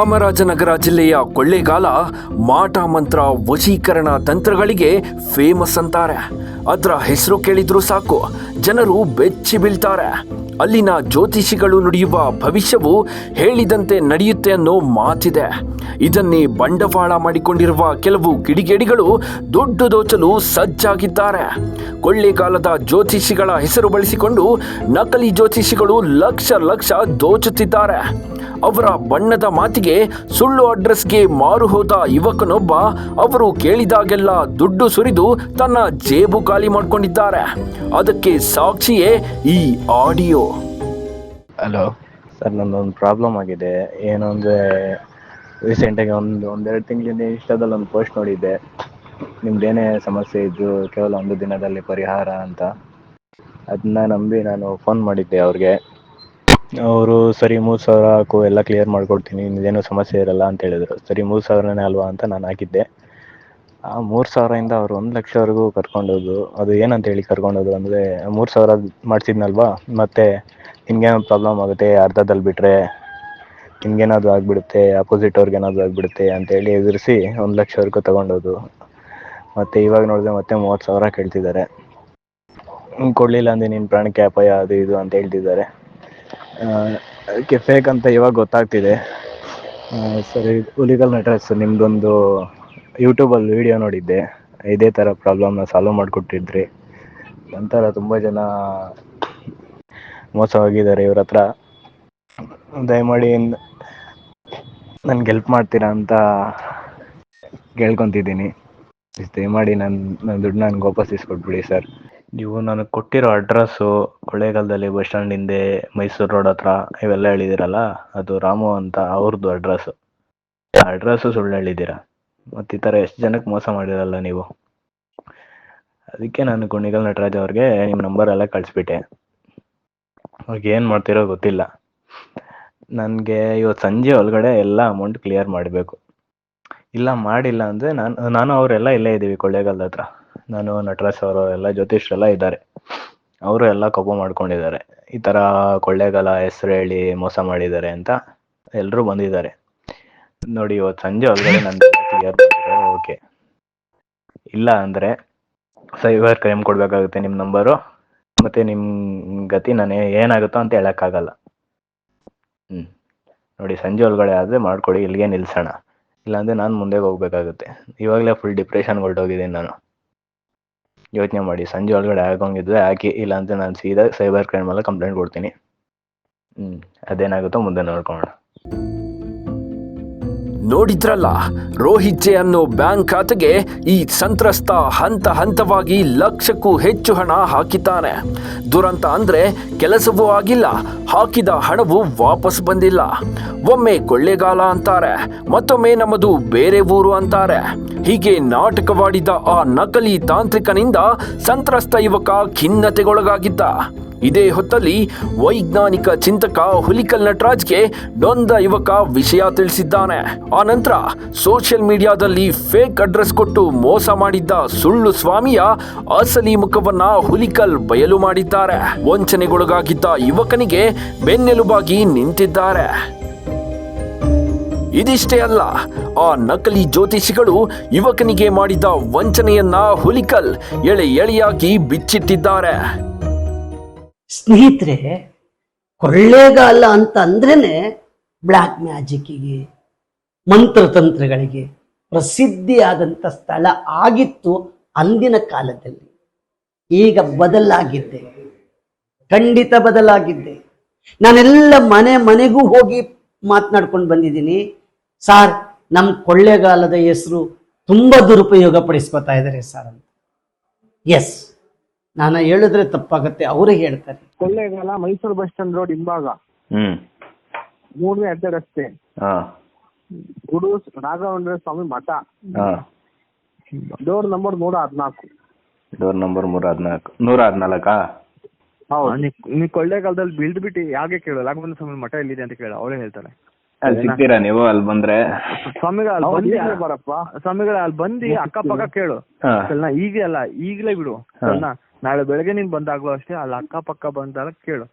ಚಾಮರಾಜನಗರ ಜಿಲ್ಲೆಯ ಕೊಳ್ಳೇಗಾಲ ಮಾಟ ಮಂತ್ರ ವಶೀಕರಣ ತಂತ್ರಗಳಿಗೆ ಫೇಮಸ್ ಅಂತಾರೆ. ಅದರ ಹೆಸರು ಕೇಳಿದ್ರು ಸಾಕು, ಜನರು ಬೆಚ್ಚಿ ಬೀಳ್ತಾರೆ. ಅಲ್ಲಿನ ಜ್ಯೋತಿಷಿಗಳು ನುಡಿಯುವ ಭವಿಷ್ಯವು ಹೇಳಿದಂತೆ ನಡೆಯುತ್ತೆ ಅನ್ನೋ ಮಾತಿದೆ. ಇದನ್ನೇ ಬಂಡವಾಳ ಮಾಡಿಕೊಂಡಿರುವ ಕೆಲವು ಕಿಡಿಗೇಡಿಗಳು ದೊಡ್ಡ ದೋಚಲು ಸಜ್ಜಾಗಿದ್ದಾರೆ. ಕೊಳ್ಳೇಗಾಲದ ಜ್ಯೋತಿಷಿಗಳ ಹೆಸರು ಬಳಸಿಕೊಂಡು ನಕಲಿ ಜ್ಯೋತಿಷಿಗಳು ಲಕ್ಷ ಲಕ್ಷ ದೋಚುತ್ತಿದ್ದಾರೆ. ಅವರ ಬಣ್ಣದ ಮಾತಿಗೆ ಸುಳ್ಳು ಅಡ್ರೆಸ್ಗೆ ಮಾರು ಹೋದ ಯುವಕನೊಬ್ಬ ಅವರು ಕೇಳಿದಾಗೆಲ್ಲ ದುಡ್ಡು ಸುರಿದು ತನ್ನ ಜೇಬು ಖಾಲಿ ಮಾಡ್ಕೊಂಡಿದ್ದಾರೆ. ಅದಕ್ಕೆ ಸಾಕ್ಷಿಯೇ ಈ ಆಡಿಯೋ. ಹಲೋ. ಸರ್ ನನ್ನೊಂದು ಪ್ರಾಬ್ಲಮ್ ಆಗಿದೆ. ಏನು ಅಂದರೆ ರೀಸೆಂಟಾಗಿ ಒಂದು ಒಂದೆರಡು ತಿಂಗಳಿಂದ ಇನ್ಸ್ಟಾದಲ್ಲಿ ಒಂದು ಪೋಸ್ಟ್ ನೋಡಿದ್ದೆ. ನಿಮ್ದೇನೇ ಸಮಸ್ಯೆ ಇದ್ದು ಕೇವಲ ಒಂದು ದಿನದಲ್ಲಿ ಪರಿಹಾರ ಅಂತ. ಅದನ್ನ ನಂಬಿ ನಾನು ಫೋನ್ ಮಾಡಿದ್ದೆ ಅವ್ರಿಗೆ. ಅವರು, ಸರಿ, ಮೂರು ಸಾವಿರ ಹಾಕು, ಎಲ್ಲ ಕ್ಲಿಯರ್ ಮಾಡಿಕೊಡ್ತೀನಿ, ನಿಂದೇನು ಸಮಸ್ಯೆ ಇರಲ್ಲ ಅಂತ ಹೇಳಿದರು. ಸರಿ, ಮೂರು ಸಾವಿರನೇ ಅಲ್ವಾ ಅಂತ ನಾನು ಹಾಕಿದ್ದೆ. ಆ ಮೂರು ಸಾವಿರದಿಂದ ಅವರು ಒಂದು ಲಕ್ಷವರೆಗೂ ಕರ್ಕೊಂಡೋದು ಅದು ಏನಂತ ಹೇಳಿ ಕರ್ಕೊಂಡೋದು ಅಂದರೆ, ಮೂರು ಸಾವಿರ ಮಾಡಿಸಿದ್ನಲ್ವಾ? ಮತ್ತು ನಿಮಗೇನೋ ಪ್ರಾಬ್ಲಮ್ ಆಗುತ್ತೆ, ಅರ್ಧದಲ್ಲಿ ಬಿಟ್ಟರೆ ನಿಮ್ಗೇನಾದರೂ ಆಗಿಬಿಡುತ್ತೆ ಅಪೋಸಿಟ್ ಅವ್ರಿಗೆ ಏನಾದರೂ ಆಗಿಬಿಡುತ್ತೆ ಅಂತೇಳಿ ಎದುರಿಸಿ ಒಂದು ಲಕ್ಷವರೆಗೂ ತಗೊಂಡೋದು ಮತ್ತು ಇವಾಗ ನೋಡಿದ್ರೆ ಮತ್ತೆ ಮೂವತ್ತು ಸಾವಿರ ಕೇಳ್ತಿದ್ದಾರೆ. ಕೊಡಲಿಲ್ಲ ಅಂದರೆ ನಿನ್ನ ಪ್ರಾಣಕ್ಕೆ ಅಪಾಯ, ಅದು ಇದು ಅಂತ ಹೇಳ್ತಿದ್ದಾರೆ. ಅದಕ್ಕೆ ಫೇಕ್ ಅಂತ ಇವಾಗ ಗೊತ್ತಾಗ್ತಿದೆ. ಸರಿ ಹುಲಿಗಲ್ ನಟರಾಜ್ ನಿಮ್ದೊಂದು ಯೂಟ್ಯೂಬಲ್ಲಿ ವಿಡಿಯೋ ನೋಡಿದ್ದೆ. ಇದೇ ಥರ ಪ್ರಾಬ್ಲಮ್ನ ಸಾಲ್ವ್ ಮಾಡಿಕೊಟ್ಟಿದ್ರಿ. ನಂತರ ತುಂಬ ಜನ ಮೋಸ ಹೋಗಿದ್ದಾರೆ ಇವ್ರ ಹತ್ರ. ದಯಮಾಡಿ ನನ್ಗೆ ಹೆಲ್ಪ್ ಮಾಡ್ತೀರಾ ಅಂತ ಕೇಳ್ಕೊತಿದ್ದೀನಿ. ದಯಮಾಡಿ ನನ್ನ ನನ್ನ ದುಡ್ಡು ನನಗೆ ವಾಪಸ್ ಇಸ್ಕೊಟ್ಬಿಡಿ ಸರ್. ನೀವು ನನಗೆ ಕೊಟ್ಟಿರೋ ಅಡ್ರಸ್ಸು ಕೊಳ್ಳೇಗಾಲದಲ್ಲಿ ಬಸ್ ಸ್ಟ್ಯಾಂಡ್ ಹಿಂದೆ ಮೈಸೂರು ರೋಡ್ ಹತ್ರ ಇವೆಲ್ಲ ಹೇಳಿದ್ದೀರಲ್ಲ, ಅದು ರಾಮು ಅಂತ ಅವ್ರದ್ದು ಅಡ್ರೆಸ್ ಆ ಅಡ್ರೆಸ್ಸು ಸುಳ್ಳು ಹೇಳಿದ್ದೀರ? ಮತ್ತು ಈ ಥರ ಎಷ್ಟು ಜನಕ್ಕೆ ಮೋಸ ಮಾಡಿರಲ್ಲ ನೀವು? ಅದಕ್ಕೆ ನಾನು ಗುಣಿಗಲ್ ನಟರಾಜ್ ಅವ್ರಿಗೆ ನಿಮ್ಮ ನಂಬರ್ ಎಲ್ಲ ಕಳಿಸ್ಬಿಟ್ಟೆ. ಅವ್ರಿಗೆ ಏನು ಮಾಡ್ತಿರೋ ಗೊತ್ತಿಲ್ಲ. ನನಗೆ ಇವತ್ತು ಸಂಜೆ ಒಳಗಡೆ ಎಲ್ಲ ಅಮೌಂಟ್ ಕ್ಲಿಯರ್ ಮಾಡಬೇಕು. ಇಲ್ಲ ಮಾಡಿಲ್ಲ ಅಂದರೆ ನಾನು ನಾನು ಅವರೆಲ್ಲ ಇಲ್ಲೇ ಇದ್ದೀವಿ ಕೊಳ್ಳೇಗಾಲದ ಹತ್ರ. ನಾನು ನಟರಾಜ್ ಅವರು ಎಲ್ಲ ಜ್ಯೋತಿಷ್ರೆಲ್ಲ ಇದ್ದಾರೆ. ಅವರು ಎಲ್ಲ ಕೋಪ ಮಾಡ್ಕೊಂಡಿದ್ದಾರೆ. ಈ ಥರ ಕೊಳ್ಳೇಗಾಲ ಹೆಸರು ಹೇಳಿ ಮೋಸ ಮಾಡಿದ್ದಾರೆ ಅಂತ ಎಲ್ಲರೂ ಬಂದಿದ್ದಾರೆ. ನೋಡಿ, ಇವತ್ತು ಸಂಜೆ ಒಳಗಡೆ ಮಾಡಿದ್ರೆ ಓಕೆ ಇಲ್ಲ ಅಂದರೆ ಸೈಬರ್ ಕ್ರೈಮ್ ಕೊಡಬೇಕಾಗುತ್ತೆ ನಿಮ್ಮ ನಂಬರು ಮತ್ತು ನಿಮ್ಮ ಗತಿ ನಾನು ಏನಾಗುತ್ತೋ ಅಂತ ಹೇಳೋಕ್ಕಾಗಲ್ಲ. ಹ್ಞೂ ನೋಡಿ, ಸಂಜೆ ಒಳಗಡೆ ಆದರೆ ಮಾಡಿಕೊಡಿ, ಇಲ್ಲಿಗೆ ನಿಲ್ಸೋಣ. ಇಲ್ಲಾಂದರೆ ನಾನು ಮುಂದೆ ಹೋಗಬೇಕಾಗುತ್ತೆ. ಇವಾಗಲೇ ಫುಲ್ ಡಿಪ್ರೆಷನ್ ಹೊರಟೋಗಿದ್ದೀನಿ ನಾನು. ಯೋಚನೆ ಮಾಡಿ. ಸಂಜೆ ಒಳಗಡೆ ಆಗೋಂಗಿದ್ರೆ ಹಾಕಿ ಅಂತ ನಾನು ಸೀದಾ ಸೈಬರ್ ಕ್ರೈಮ್ ಎಲ್ಲ ಕಂಪ್ಲೇಂಟ್ ಕೊಡ್ತೀನಿ. ಹ್ಮ್, ಅದೇನಾಗುತ್ತೋ ಮುಂದೆ ನೋಡ್ಕೊಳ್ಳೋಣ. ನೋಡಿದ್ರಲ್ಲ? ರೋಹಿತ್ ಜೆ ಅನ್ನೋ ಬ್ಯಾಂಕ್ ಖಾತೆಗೆ ಈ ಸಂತ್ರಸ್ತ ಹಂತ ಹಂತವಾಗಿ ಲಕ್ಷಕ್ಕೂ ಹೆಚ್ಚು ಹಣ ಹಾಕಿದ್ದಾನೆ. ದುರಂತ ಅಂದ್ರೆ ಕೆಲಸವೂ ಆಗಿಲ್ಲ, ಹಾಕಿದ ಹಣವು ವಾಪಸ್ ಬಂದಿಲ್ಲ. ಒಮ್ಮೆ ಕೊಳ್ಳೆಗಾಲ ಅಂತಾರೆ, ಮತ್ತೊಮ್ಮೆ ನಮ್ಮದು ಬೇರೆ ಊರು ಅಂತಾರೆ. ಹೀಗೆ ನಾಟಕವಾಡಿದ ಆ ನಕಲಿ ತಾಂತ್ರಿಕನಿಂದ ಸಂತ್ರಸ್ತ ಯುವಕ ಖಿನ್ನತೆಗೊಳಗಾಗಿದ್ದ. ಇದೇ ಹೊತ್ತಲ್ಲಿ ವೈಜ್ಞಾನಿಕ ಚಿಂತಕ ಹುಲಿಕಲ್ ನಟರಾಜ್ಗೆ ನೊಂದ ಯುವಕ ವಿಷಯ ತಿಳಿಸಿದ್ದಾನೆ. ಆ ನಂತರ ಸೋಷಿಯಲ್ ಮೀಡಿಯಾದಲ್ಲಿ ಫೇಕ್ ಅಡ್ರೆಸ್ ಕೊಟ್ಟು ಮೋಸ ಮಾಡಿದ್ದ ಸುಳ್ಳು ಸ್ವಾಮಿಯ ಅಸಲಿ ಮುಖವನ್ನ ಹುಲಿಕಲ್ ಬಯಲು ಮಾಡಿದ್ದಾರೆ. ವಂಚನೆಗೊಳಗಾಗಿದ್ದ ಯುವಕನಿಗೆ ಬೆನ್ನೆಲುಬಾಗಿ ನಿಂತಿದ್ದಾರೆ. ಇದಿಷ್ಟೇ ಅಲ್ಲ, ಆ ನಕಲಿ ಜ್ಯೋತಿಷಿಗಳು ಯುವಕನಿಗೆ ಮಾಡಿದ ವಂಚನೆಯನ್ನ ಹುಲಿಕಲ್ ಎಳೆ ಎಳೆಯಾಗಿ ಬಿಚ್ಚಿಟ್ಟಿದ್ದಾರೆ. ಸ್ನೇಹಿತರೆ, ಕೊಳ್ಳೇಗಾಲ ಅಂತ ಅಂದ್ರೇನೆ ಬ್ಲ್ಯಾಕ್ ಮ್ಯಾಜಿಕ್ಕಿಗೆ, ಮಂತ್ರತಂತ್ರಗಳಿಗೆ ಪ್ರಸಿದ್ಧಿಯಾದಂಥ ಸ್ಥಳ ಆಗಿತ್ತು ಅಂದಿನ ಕಾಲದಲ್ಲಿ. ಈಗ ಬದಲಾಗಿದ್ದೆ. ಖಂಡಿತ ಬದಲಾಗಿದ್ದೆ. ನಾನೆಲ್ಲ ಮನೆ ಮನೆಗೂ ಹೋಗಿ ಮಾತನಾಡ್ಕೊಂಡು ಬಂದಿದ್ದೀನಿ. ಸಾರ್ ನಮ್ಮ ಕೊಳ್ಳೇಗಾಲದ ಹೆಸರು ತುಂಬ ದುರುಪಯೋಗ ಪಡಿಸ್ಕೊತಾ ಇದ್ದಾರೆ ಸರ್ ಅಂತ. ಎಸ್ ನಾನು ಹೇಳಿದ್ರೆ ತಪ್ಪಾಗತ್ತೆ ಅವರೇ ಹೇಳ್ತಾರೆ. Kollegal Mysuru bus stand road ಹಿಂಭಾಗ. ಹ್ಮ್. ಮೂರನೇ ಅಡ್ಡ ರಸ್ತೆ. ಗುರು ಗುಡು ರಾಘವೇಂದ್ರ ಸ್ವಾಮಿ ಮಠ. ಹಾಂ. ಡೋರ್ ನಂಬರ್ ನೂರ ಹದಿನಾಲ್ಕು. ಡೋರ್ ನಂಬರ್ ನೂರ ಹದಿನಾಲ್ಕು. ನೂರ ಹದಿನಾಲ್ಕಾ? ಹೌದು. ನೀ ಕೊಳ್ಳೇಗಾಲದಲ್ಲಿ ಬೀಳ್ದು ಬಿಟ್ಟು ಯಾಕೆ ಕೇಳು ರಾಘವೇಂದ್ರ ಸ್ವಾಮಿ ಮಠ ಎಲ್ಲಿದೆ ಅಂತ ಕೇಳ ಅವಳೇ ಹೇಳ್ತಾರೆ. ಅಲ್ಲಿ ಸಿಗ್ತೀರಾ ನೀವು ಅಲ್ಲಿ ಬಂದ್ರೆ? ಸ್ವಾಮಿಗಳ ಅಲ್ಲಿ ಬಂದು ಬರಪ್ಪ. ಸ್ವಾಮಿಗಳ ಅಲ್ಲಿ ಬಂದು ಅಕ್ಕಪಕ್ಕ ಕೇಳು. ಹಾ. ಸರಿನಾ? ಈಗ ಅಲ್ಲ ಈಗಲೇ ಬಿಡು. ಸರಿನಾ? ನಾಳೆ ಬೆಳಗ್ಗೆ ನೀನ್ ಬಂದಾಗ್ಲೂ ಅಷ್ಟೇ ಅಲ್ಲಿ ಅಕ್ಕಪಕ್ಕ ಬಂದಾಗ ಕೇಳು.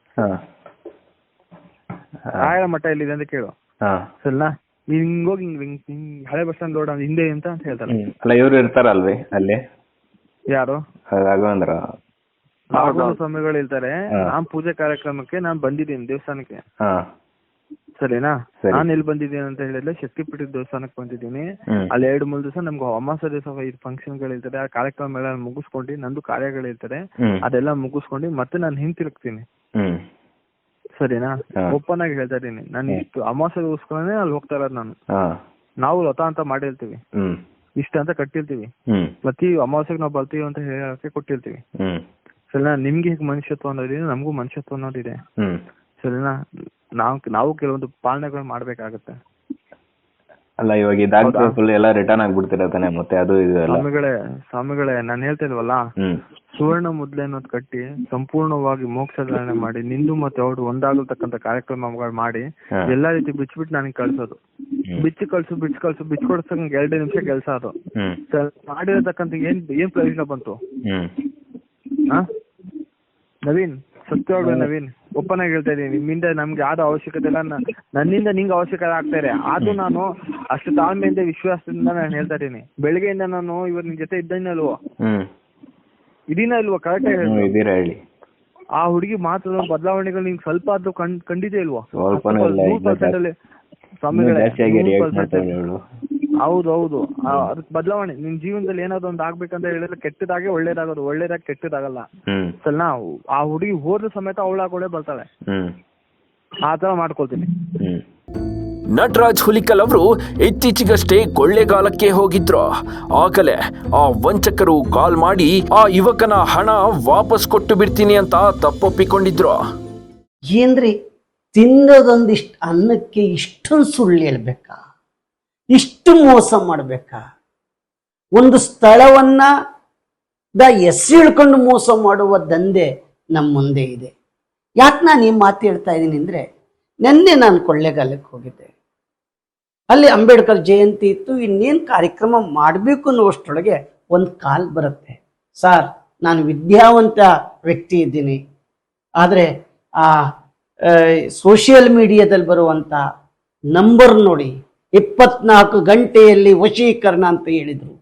ರಾಯರ ಮಠ ಎಲ್ಲಿದೆ ಅಂತ ಕೇಳು. ಸರಿನಾ? ಹಿಂಗೋಗಿ ಹಿಂಗ್ ಹಿಂಗ್ ಹಿಂಗ್ ಹಳೆ ಬಸ್ ಸ್ಟ್ಯಾಂಡ್ ರೋಡ್ ಹಿಂದೆ ಅಂತ ಅಂತ ಹೇಳ್ತಾರೆ ಅಲ್ಲ ಇವ್ರು ಇರ್ತಾರಲ್ವಿ ಅಲ್ಲಿ? ಯಾರು? ರಾಘವೇಂದ್ರ. ಸ್ವಾಮಿಗಳು ಇರ್ತಾರೆ. ನಾನ್ ಪೂಜೆ ಕಾರ್ಯಕ್ರಮಕ್ಕೆ ನಾನ್ ಬಂದಿದ್ದೀನಿ ದೇವಸ್ಥಾನಕ್ಕೆ. ಹಾ. ಸರಿನಾ? ನಾನು ಎಲ್ಲಿ ಬಂದಿದ್ದೀನಿ ಅಂತ ಹೇಳಿದ್ರೆ ಶಕ್ತಿಪೀಠದ ದೇವಸ್ಥಾನಕ್ಕೆ ಬಂದಿದ್ದೀನಿ. ಅಲ್ಲಿ ಎರಡು ಮೂರು ದಿವಸ ನಮ್ಗೆ ಅಮಾವಾಸ್ಯ ದಿವಸ ಐದು ಫಂಕ್ಷನ್ಗಳಿರ್ತದೆ ಆ ಕಾರ್ಯಕ್ರಮ ಎಲ್ಲ ಮುಗಿಸ್ಕೊಂಡು ನಂದು ಕಾರ್ಯಗಳಿರ್ತದೆ. ಅದೆಲ್ಲ ಮುಗಿಸ್ಕೊಂಡು ಮತ್ತೆ ನಾನು ಹಿಂತಿರುಗ್ತೀನಿ. ಸರಿನಾ. ಓಪನ್ ಆಗಿ ಹೇಳ್ತಾ ಇದ್ದೀನಿ. ನಾನು ಇಷ್ಟು ಅಮಾವಾಸ್ಯಗೋಸ್ಕರನೇ ಅಲ್ಲಿ ಹೋಗ್ತಾ ಇರೋದು ನಾನು. ನಾವು ಲತಾ ಅಂತ ಮಾಡಿರ್ತೀವಿ. ಇಷ್ಟ ಅಂತ ಕಟ್ಟಿರ್ತೀವಿ. ಪ್ರತಿ ಅಮಾವಾಸ್ಯೆಗೆ ನಾವು ಬರ್ತೀವಿ ಅಂತ ಹೇಳಕ್ಕೆ ಕೊಟ್ಟಿರ್ತೀವಿ. ಸರಿನಾ? ನಿಮ್ಗೆ ಹೇಗೆ ಮನುಷ್ಯತ್ವ ಅನ್ನೋದಿದೆ ನಮಗೂ ಮನುಷ್ಯತ್ವ ಅನ್ನೋದಿದೆ. ಸರಿನಾ? ನಾವು ನಾವು ಕೆಲವೊಂದು ಪಾಲನೆಗಳು ಮಾಡ್ಬೇಕಾಗತ್ತೆ. ಅಲ್ಲ ಇವಾಗ ಇದಾಗ್ತದೆ ಹೌದಾ? ಫುಲ್ ಎಲ್ಲ ರಿಟರ್ನ್ ಆಗ್ಬಿಡ್ತೀರ ತಾನೆ ಮತ್ತೆ? ಅದು ಇದು ಎಲ್ಲ. ಸ್ವಾಮಿಗಳೇ ಸ್ವಾಮಿಗಳೇ ನಾನು ಹೇಳ್ತಾ ಇಲ್ವಲ್ಲ? ಹ್ಮ್. ಸುವರ್ಣ ಮುದ್ಲೆ ಅನ್ನೋದು ಕಟ್ಟಿ ಸಂಪೂರ್ಣವಾಗಿ ಮೋಕ್ಷಧಾರಣೆ ಮಾಡಿ ನಿಂದು ಮತ್ತೆ ಅವ್ರು ಒಂದಾಗತಕ್ಕಂತ ಕಾರ್ಯಕ್ರಮಗಳು ಮಾಡಿ ಹಾ. ಎಲ್ಲಾ ರೀತಿ ಬಿಚ್ಚಿಬಿಟ್ಟು ನನಗೆ ಕಳ್ಸೋದು. ಬಿಚ್ಚು ಕಳ್ಸು ಬಿಚ್ಚು ಕಳ್ಸು ಬಿಚ್ಚು ಕೊಡ್ಸಂಗ್ ಎರಡೇ ನಿಮಿಷ ಕೆಲಸ ಅದು. ಹ್ಮ್. ಮಾಡಿರತಕ್ಕಂತ ಏನ್ ಏನ್ ಪ್ರಯೋಜನ ಬಂತು? ಹ್ಮ್. ಆ? ನವೀನ್ ಸತ್ಯವಾಗ್ಲೂ ನವೀನ್. ಓಪನ್ ಆಗಿ ಹೇಳ್ತಾ ಇದೀನಿ ನಿಮ್ಮಿಂದ ನಮ್ಗೆ ಯಾವ್ದು ಅವಶ್ಯಕತೆ ಇಲ್ಲ ನನ್ನಿಂದ ನಿಂಗೆ ಅವಶ್ಯಕತೆ ಆಗ್ತಾ ಇದೆ. ಅದು ನಾನು ಅಷ್ಟು ತಾಳ್ಮೆಯಿಂದ ವಿಶ್ವಾಸದಿಂದ ನಾನು ಹೇಳ್ತಾ ಇದೀನಿ ಬೆಳಿಗ್ಗೆಯಿಂದ ನಾನು ಇವ್ರ ನಿನ್ ಜೊತೆ ಇದ್ದೇನೆ ಅಲ್ವೋ ಇದೀನ ಇಲ್ವೋ? ಕರೆಕ್ಟ್ ಹೇಳು. ಆ ಹುಡುಗಿ ಮಾತ್ರ ಬದಲಾವಣೆಗಳು ನಿಂಗೆ ಸ್ವಲ್ಪ ಆದ್ರೂ ಕಂಡ್ ಕಂಡಿದೆ ಇಲ್ವೋ? ಪರ್ಸೆಂಟ್ ಅಲ್ಲಿ ಹೌದು ಹೌದು. ಆ, ಅದಕ್ಕೆ ಬದಲಾವಣೆ. ನಿನ್ ಜೀವನದಲ್ಲಿ ಏನಾದ್ರು ಒಂದು ಆಗ್ಬೇಕಂತ ಹೇಳಿದ್ರೆ ಕೆಟ್ಟದಾಗೆ ಒಳ್ಳೇದಾಗೋದು. ಒಳ್ಳೇದಾಗ ಕೆಟ್ಟದಾಗಲ್ಲ. ಹ್ಮ್. ಸರಿನಾ ಆ ಹುಡುಗಿ ಹೋದ ಸಮೇತ ಅವಳಾಗೋಳೆ ಬರ್ತಾಳೆ. ಆತರ ಆ ತರ ಮಾಡ್ಕೊಳ್ತೀನಿ. ಹ್ಮ್. ನಟರಾಜ್ ಹುಲಿಕಲ್ ಅವರು ಇತ್ತೀಚೆಗಷ್ಟೇ ಕೊಳ್ಳೆಗಾಲಕ್ಕೆ ಹೋಗಿದ್ರು. ಆಗಲೇ ಆ ವಂಚಕರು ಕಾಲ್ ಮಾಡಿ ಆ ಯುವಕನ ಹಣ ವಾಪಸ್ ಕೊಟ್ಟು ಬಿಡ್ತೀನಿ ಅಂತ ತಪ್ಪೊಪ್ಪಿಕೊಂಡಿದ್ರು. ಏನ್ರಿ ತಿನ್ನೋದೊಂದಿಷ್ಟು ಅನ್ನಕ್ಕೆ ಇಷ್ಟೊಂದು ಸುಳ್ಳು ಹೇಳ್ಬೇಕಾ? ಇಷ್ಟು ಮೋಸ ಮಾಡ್ಬೇಕಾ? ಒಂದು ಸ್ಥಳವನ್ನ ದ ಎಸಿಳ್ಕೊಂಡು ಮೋಸ ಮಾಡುವ ದಂಧೆ ನಮ್ಮ ಮುಂದೆ ಇದೆ. ಯಾಕೆ ನಾನು ಈ ಮಾತು ಹೇಳ್ತಾ ಇದ್ದೀನಿ ಅಂದರೆ, ನಿನ್ನೆ ನಾನು ಕೊಳ್ಳೆಗಾಲಕ್ಕೆ ಹೋಗಿದ್ದೆ. ಅಲ್ಲಿ ಅಂಬೇಡ್ಕರ್ ಜಯಂತಿ ಇತ್ತು, ಇನ್ನೇನು ಕಾರ್ಯಕ್ರಮ ಮಾಡಬೇಕು ಅನ್ನುವಷ್ಟರೊಳಗೆ ಒಂದು ಕಾಲ್ ಬರುತ್ತೆ. ಸಾರ್, ನಾನು ವಿದ್ಯಾವಂತ ವ್ಯಕ್ತಿ ಇದ್ದೀನಿ. ಆದರೆ, ಆ ಸೋಷಿಯಲ್ ಮೀಡಿಯಾದಲ್ಲಿ ಬರುವಂಥ ನಂಬರ್ ನೋಡಿ. ಇಪ್ಪತ್ನಾಲ್ಕು ಗಂಟೆಯಲ್ಲಿ ವಶೀಕರಣ ಅಂತ ಹೇಳಿದರು.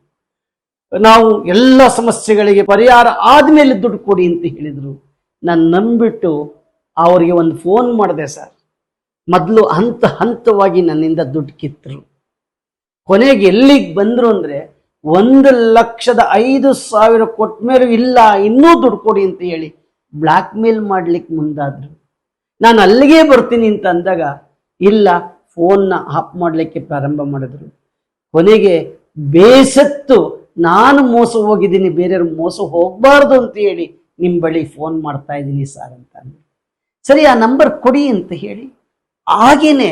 ನಾವು ಎಲ್ಲ ಸಮಸ್ಯೆಗಳಿಗೆ ಪರಿಹಾರ ಆದಮೇಲೆ ದುಡ್ಡು ಕೊಡಿ ಅಂತ ಹೇಳಿದರು. ನಾನು ನಂಬಿಟ್ಟು ಅವರಿಗೆ ಒಂದು ಫೋನ್ ಮಾಡಿದೆ ಸರ್. ಮೊದಲು ಹಂತ ಹಂತವಾಗಿ ನನ್ನಿಂದ ದುಡ್ಡು ಕಿತ್ತರು. ಕೊನೆಗೆ ಎಲ್ಲಿಗೆ ಬಂದರು ಅಂದರೆ ಒಂದು ಲಕ್ಷದ ಐದು ಸಾವಿರ ಕೊಟ್ಟ ಇಲ್ಲ, ಇನ್ನೂ ದುಡ್ಡು ಕೊಡಿ ಅಂತ ಹೇಳಿ ಬ್ಲ್ಯಾಕ್ ಮೇಲ್ ಮಾಡ್ಲಿಕ್ಕೆ ಮುಂದಾದರು. ನಾನು ಅಲ್ಲಿಗೆ ಬರ್ತೀನಿ ಅಂತ ಅಂದಾಗ, ಇಲ್ಲ ಫೋನ್ನ ಆಫ್ ಮಾಡಲಿಕ್ಕೆ ಪ್ರಾರಂಭ ಮಾಡಿದ್ರು. ಕೊನೆಗೆ ಬೇಸತ್ತು ನಾನು ಮೋಸ ಹೋಗಿದ್ದೀನಿ, ಬೇರೆಯವ್ರು ಮೋಸ ಹೋಗಬಾರ್ದು ಅಂತ ಹೇಳಿ ನಿಮ್ಮ ಬಳಿ ಫೋನ್ ಮಾಡ್ತಾ ಇದ್ದೀನಿ ಸರ್ ಅಂತ ಅಂದರು. ಸರಿ, ಆ ನಂಬರ್ ಕೊಡಿ ಅಂತ ಹೇಳಿ ಹಾಗೇನೆ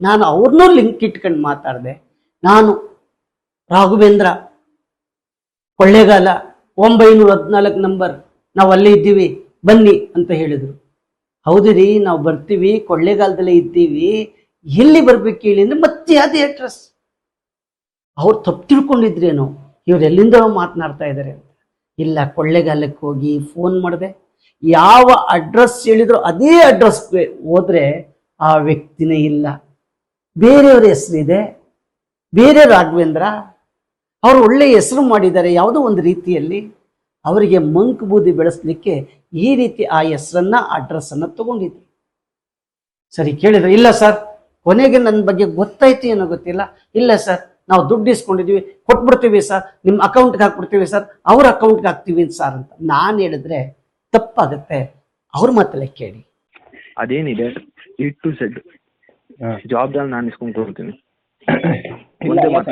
ನಾನು ಅವ್ರನ್ನೂ ಲಿಂಕ್ ಇಟ್ಕೊಂಡು ಮಾತಾಡಿದೆ. ನಾನು ರಾಘವೇಂದ್ರ ಕೊಳ್ಳೇಗಾಲ ಒಂಬೈನೂರ ಹದಿನಾಲ್ಕು ನಂಬರ್, ನಾವು ಅಲ್ಲೇ ಇದ್ದೀವಿ, ಬನ್ನಿ ಅಂತ ಹೇಳಿದರು. ಹೌದು ರೀ ನಾವು ಬರ್ತೀವಿ, ಕೊಳ್ಳೇಗಾಲದಲ್ಲೇ ಇದ್ದೀವಿ ಎಲ್ಲಿ ಬರ್ಬೇಕು ಹೇಳಿ ಅಂದ್ರೆ ಮತ್ತೆ ಅದೇ ಅಡ್ರೆಸ್ ಅವ್ರು ತಪ್ಪು ತಿಳ್ಕೊಂಡಿದ್ರೇನೋ, ಇವ್ರು ಎಲ್ಲಿಂದ ಮಾತನಾಡ್ತಾ ಇದ್ದಾರೆ ಅಂತ. ಇಲ್ಲ, ಕೊಳ್ಳೆಗಾಲಕ್ಕೆ ಹೋಗಿ ಫೋನ್ ಮಾಡಿದೆ. ಯಾವ ಅಡ್ರೆಸ್ ಹೇಳಿದ್ರು ಅದೇ ಅಡ್ರೆಸ್ ಹೋದ್ರೆ ಆ ವ್ಯಕ್ತಿನೇ ಇಲ್ಲ. ಬೇರೆಯವ್ರ ಹೆಸರಿದೆ. ಬೇರೆ ರಾಘವೇಂದ್ರ, ಅವರು ಒಳ್ಳೆ ಹೆಸರು ಮಾಡಿದ್ದಾರೆ ಯಾವುದೋ ಒಂದು ರೀತಿಯಲ್ಲಿ. ಅವರಿಗೆ ಮಂಕ್ ಬೂದಿ ಬೆಳೆಸಲಿಕ್ಕೆ ಈ ರೀತಿ ಆ ಹೆಸರನ್ನ ಅಡ್ರೆಸ್ಸನ್ನು ತಗೊಂಡಿದ್ರು. ಸರಿ, ಕೇಳಿದ್ರೆ ಇಲ್ಲ ಸರ್ ಕೊನೆಗೆ ನನ್ನ ಬಗ್ಗೆ ಗೊತ್ತಾಯ್ತು ಏನೋ ಗೊತ್ತಿಲ್ಲ. ಇಲ್ಲ ಸರ್ ನಾವು ದುಡ್ಡು ಇಸ್ಕೊಂಡಿದೀವಿ. ಕೊಟ್ಬಿಡ್ತೀವಿ ಸರ್. ನಿಮ್ಮ ಅಕೌಂಟ್ಗೆ ಹಾಕ್ಬಿಡ್ತೀವಿ ಸರ್. ಅವ್ರ ಅಕೌಂಟ್ಗೆ ಹಾಕ್ತೀವಿ ಸರ್ ಅಂತ ನಾನು ಹೇಳಿದ್ರೆ ತಪ್ಪಾಗತ್ತೆ. ಅವ್ರ ಮಾತಲ್ಲೇ ಕೇಳಿ. ಅದೇನಿದೆ? ಇ ಟು ಸೆಡ್ ಜವಾಬ್ದಾರಿ ನಾನು ಇಸ್ಕೊಂಡು ಕೊಡ್ತೀನಿ. ಒಂದೇ ಮಾತು.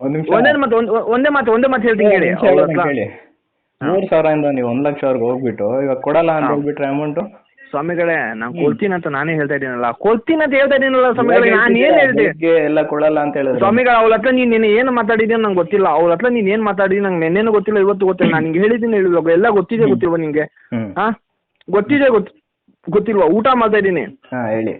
ಒಂದ್ ನಿಮಿಷ. ಒಂದೇ ಮಾತು ಒಂದ್- ಮಾತು ಒಂದೇ ಮಾತು ಹೇಳ್ತೀನಿ ಕೇಳಿ. ಮೂರ್ ಸಾವಿರದಿಂದ ನೀವು ಒಂದ್ ಲಕ್ಷವರೆಗೆ ಹೋಗ್ಬಿಟ್ಟು ಇವಾಗ ಕೊಡಲ್ಲ ಅಂತ ಹೋಗ್ಬಿಟ್ರೆ ಹೇಳ್ಬಿಟ್ರೆ ಅಮೌಂಟ್ ಸ್ವಾಮಿಗಳೇ ನಾನು ಕೊಡ್ತೀನಿ ಅಂತ ನಾನೇ ಹೇಳ್ತಾ ಇದ್ದೀನಲ್ಲ. ಕೊಡ್ತೀನಿ ಅಂತ ಹೇಳ್ತಾ ಇದ್ದೀನಲ್ಲ ಸ್ವಾಮಿಗಳೇ ನಾನು ಏನ್ ಹೇಳ್ತೀನಿ ಎಲ್ಲ ಕೊಡಲ್ಲ ಅಂತ ಹೇಳಿದ್ರು. ಸ್ವಾಮಿಗಳ ಅವ್ರ ಹತ್ರ ನೀನ್ ನಿನ್ನೆ ಏನು ಮಾತಾಡಿದ್ಯ ನಂಗೆ ಗೊತ್ತಿಲ್ಲ. ಅವ್ರ ಹತ್ರ ನೀನ್ ಏನ್ ಮಾತಾಡಿದ್ಯ ನಂಗೆ ನೆನ್ನೆನೂ ಗೊತ್ತಿಲ್ಲ ಇವತ್ತು ಗೊತ್ತಿಲ್ಲ. ನಾನು ನಿಂಗೆ ಹೇಳಿದ್ದೀನಿ ಹೇಳಿದ್ವಾಗ ಎಲ್ಲ ಗೊತ್ತಿದೆ ಗೊತ್ತಿಲ್ವಾ ನಿಂಗೆ? ಹಾ? ಗೊತ್ತಿದೆ ಗೊತ್ತು ಗೊತ್ತಿಲ್ವಾ? ಊಟ ಮಾಡ್ತಾ ಇದ್ದೀನಿ. ಹಾ ಹೇಳಿ.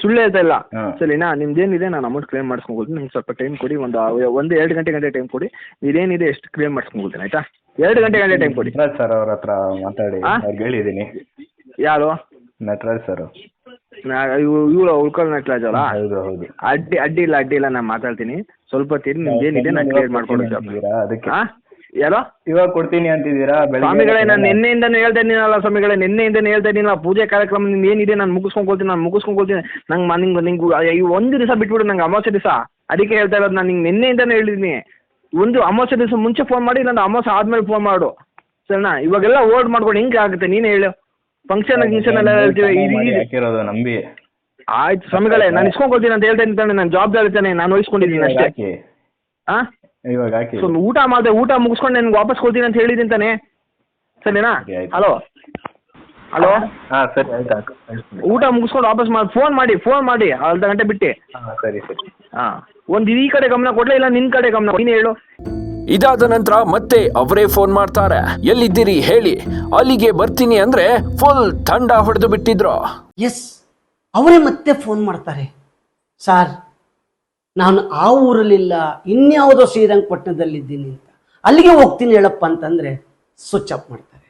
ಸುಳ್ಳು ಹೇಳ್ತಾ ಇಲ್ಲ. ಹಾ. ಸರಿನಾ? ನಿಮ್ದೇನಿದೆ? ನಾನು ಅಮೌಂಟ್ ಕ್ಲೇಮ್ ಮಾಡಿಸ್ಕೊಂಡ್ಕೊಳ್ತೀನಿ ನಿಮ್ಗೆ ಸ್ವಲ್ಪ ಟೈಮ್ ಕೊಡಿ. ಒಂದು ಒಂದು ಎರಡು ಗಂಟೆ ಗಂಟೆ ಟೈಮ್ ಕೊಡಿ. ಇದೇನಿದೆ ಎಷ್ಟು ಕ್ಲೇಮ್ ಮಾಡಿಸ್ಕೊಂಡ್ಕೊಳ್ತೀನಿ ಆಯ್ತಾ? ಎರಡು ಗಂಟೆ ಗಂಟೆ ಟೈಮ್ ಕೊಡಿ. ಸರ್ ಅವ್ರ ಹತ್ರ ಮಾತಾಡಿ. ಆ? ಅವ್ರಿಗೆ ಹೇಳಿದ್ದೀನಿ. ಯಾರು? ನಟರಾಜ್ ಸರ್. ಇವ್ರು ಉಳ್ಕೊಳ್ಳೋ ನಟರಾಜ್ ಅವರಾ? ಹೌದು ಹೌದು. ಅಡ್ಡಿ ಅಡ್ಡಿ ಇಲ್ಲ ಅಡ್ಡಿ ಇಲ್ಲ ನಾನು ಮಾತಾಡ್ತೀನಿ. ಸ್ವಲ್ಪ ತಿನ್ ನಿಮ್ದು ಏನಿದೆ ನಾನು ಕ್ಲಿಯರ್ ಮಾಡ್ಕೊಡ್ತೀನಿ ಅದಕ್ಕೆ ಯಾರೋ? ಇವಾಗ ಕೊಡ್ತೀನಿ ಅಂತಿದ್ದೀರಾ? ಸ್ವಾಮಿಗಳೇ ನಾನು ನಿನ್ನೆಯಿಂದನೂ ಹೇಳ್ದೆ ಇದ್ದೀನಲ್ಲ ಸ್ವಾಮಿಗಳೇ ನಿನ್ನೆಯಿಂದ ಹೇಳ್ದೆ ಇದ್ದೀನಲ್ಲ ಪೂಜೆ ಕಾರ್ಯಕ್ರಮ ನಿಮ್ದು ಏನಿದೆ ನಾನು ಮುಗಿಸ್ಕೊಂಡ್ಕೊಳ್ತೀನಿ ನಾನು ಮುಗಿಸ್ಕೊಂಡ್ಕೊಳ್ತೀನಿ ನಂಗೆ ನಿಂಗೆ ನಿಂಗೆ ಈ ಒಂದು ದಿವಸ ಬಿಟ್ಬಿಡು ನಂಗೆ ಅಮಾವಾಸ್ಯ ದಿವಸ. ಅದಕ್ಕೆ ಹೇಳ್ತಾ ಇರೋದು ನಾನು ನಿಂಗೆ ನಿನ್ನೆಯಿಂದ ಹೇಳಿದ್ದೀನಿ. ಒಂದು ಅಮಾವಾಸ್ಯ ದಿವಸ ಮುಂಚೆ ಫೋನ್ ಮಾಡಿ ನಾನು ಅಮಾವಾಸ್ಯ ಆದ್ಮೇಲೆ ಫೋನ್ ಮಾಡು. ಸರಿನಾ? ಇವಾಗೆಲ್ಲ ಓಲ್ಡ್ ಮಾಡ್ಕೊಂಡು ಹೆಂಗೆ ಆಗುತ್ತೆ ನೀನೇ ಹೇಳು. ಫಂಕ್ಷನ್ ಗಿಂಕ್ಷನ್ ಎಲ್ಲ ಹೇಳ್ತೀವಿ ಇದು ಇದು. ಹಾಕಿರೋದು ನಂಬಿ. ಆಯ್ತು ಸ್ವಾಮಿಗಳೇ ನಾನು ಇಸ್ಕೊಂಡ್ಕೊಳ್ತೀನಿ ಅಂತ ಹೇಳ್ತೇನೆ ತಾನೆ ನಾನು ಜವಾಬ್ದಾರಿ ತಾನೆ ನಾನು ವಹಿಸ್ಕೊಂಡಿದ್ದೀನಿ ಇವಾಗ ಅಷ್ಟೇ. ಹಾಕಿ. ಹಾಂ ಇವಾಗ ಹಾಕಿ. ಸೊ ಊಟ ಮಾಡಿದೆ ಊಟ ಮುಗಿಸ್ಕೊಂಡು ನಿನ್ಗೆ ವಾಪಸ್ ಕೊಡ್ತೀನಿ ಅಂತ ಹೇಳಿದ್ದೀನಿ ತಾನೆ. ಸರಿನಾ? ಸರಿ, ಆಯ್ತು. ಹಲೋ ಹಲೋ ಹಾ ಸರಿ ಆಯ್ತು ಹಾಕು ಕಳಿಸ್ತೀನಿ. ಊಟ ಮುಗಿಸ್ಕೊಂಡು ವಾಪಸ್ ಮಾಡಿ ಫೋನ್ ಮಾಡಿ ಫೋನ್ ಮಾಡಿ ಅರ್ಧ ಗಂಟೆ ಬಿಟ್ಟು. ಹಾ ಸರಿ ಸರಿ. ಹಾಂ. ಒಂದು ಈ ಕಡೆ ಗಮನ ಕೊಡಲೇ ಇಲ್ಲ ನಿನ್ನ ಕಡೆ ಗಮನ ನೀನು ಹೇಳು. ಇದಾದ ನಂತರ ಮತ್ತೆ ಅವರೇ ಫೋನ್ ಮಾಡ್ತಾರೆ. ಎಲ್ಲಿದ್ದೀರಿ ಹೇಳಿ. ಅಲ್ಲಿಗೆ ಬರ್ತೀನಿ ಅಂದ್ರೆ ಫುಲ್ ತಂಡ ಹೊಡೆದು ಬಿಟ್ಟಿದ್ರು. ಎಸ್ ಅವರೇ ಮತ್ತೆ ಫೋನ್ ಮಾಡ್ತಾರೆ. ಸಾರ್ ನಾನು ಆ ಊರಲ್ಲಿಲ್ಲ, ಇನ್ಯಾವುದೋ ಶ್ರೀರಂಗಪಟ್ಟಣದಲ್ಲಿದ್ದೀನಿ ಅಂತ. ಅಲ್ಲಿಗೆ ಹೋಗ್ತೀನಿ ಹೇಳಪ್ಪ ಅಂತಂದರೆ ಸ್ವಿಚ್ ಆಫ್ ಮಾಡ್ತಾರೆ.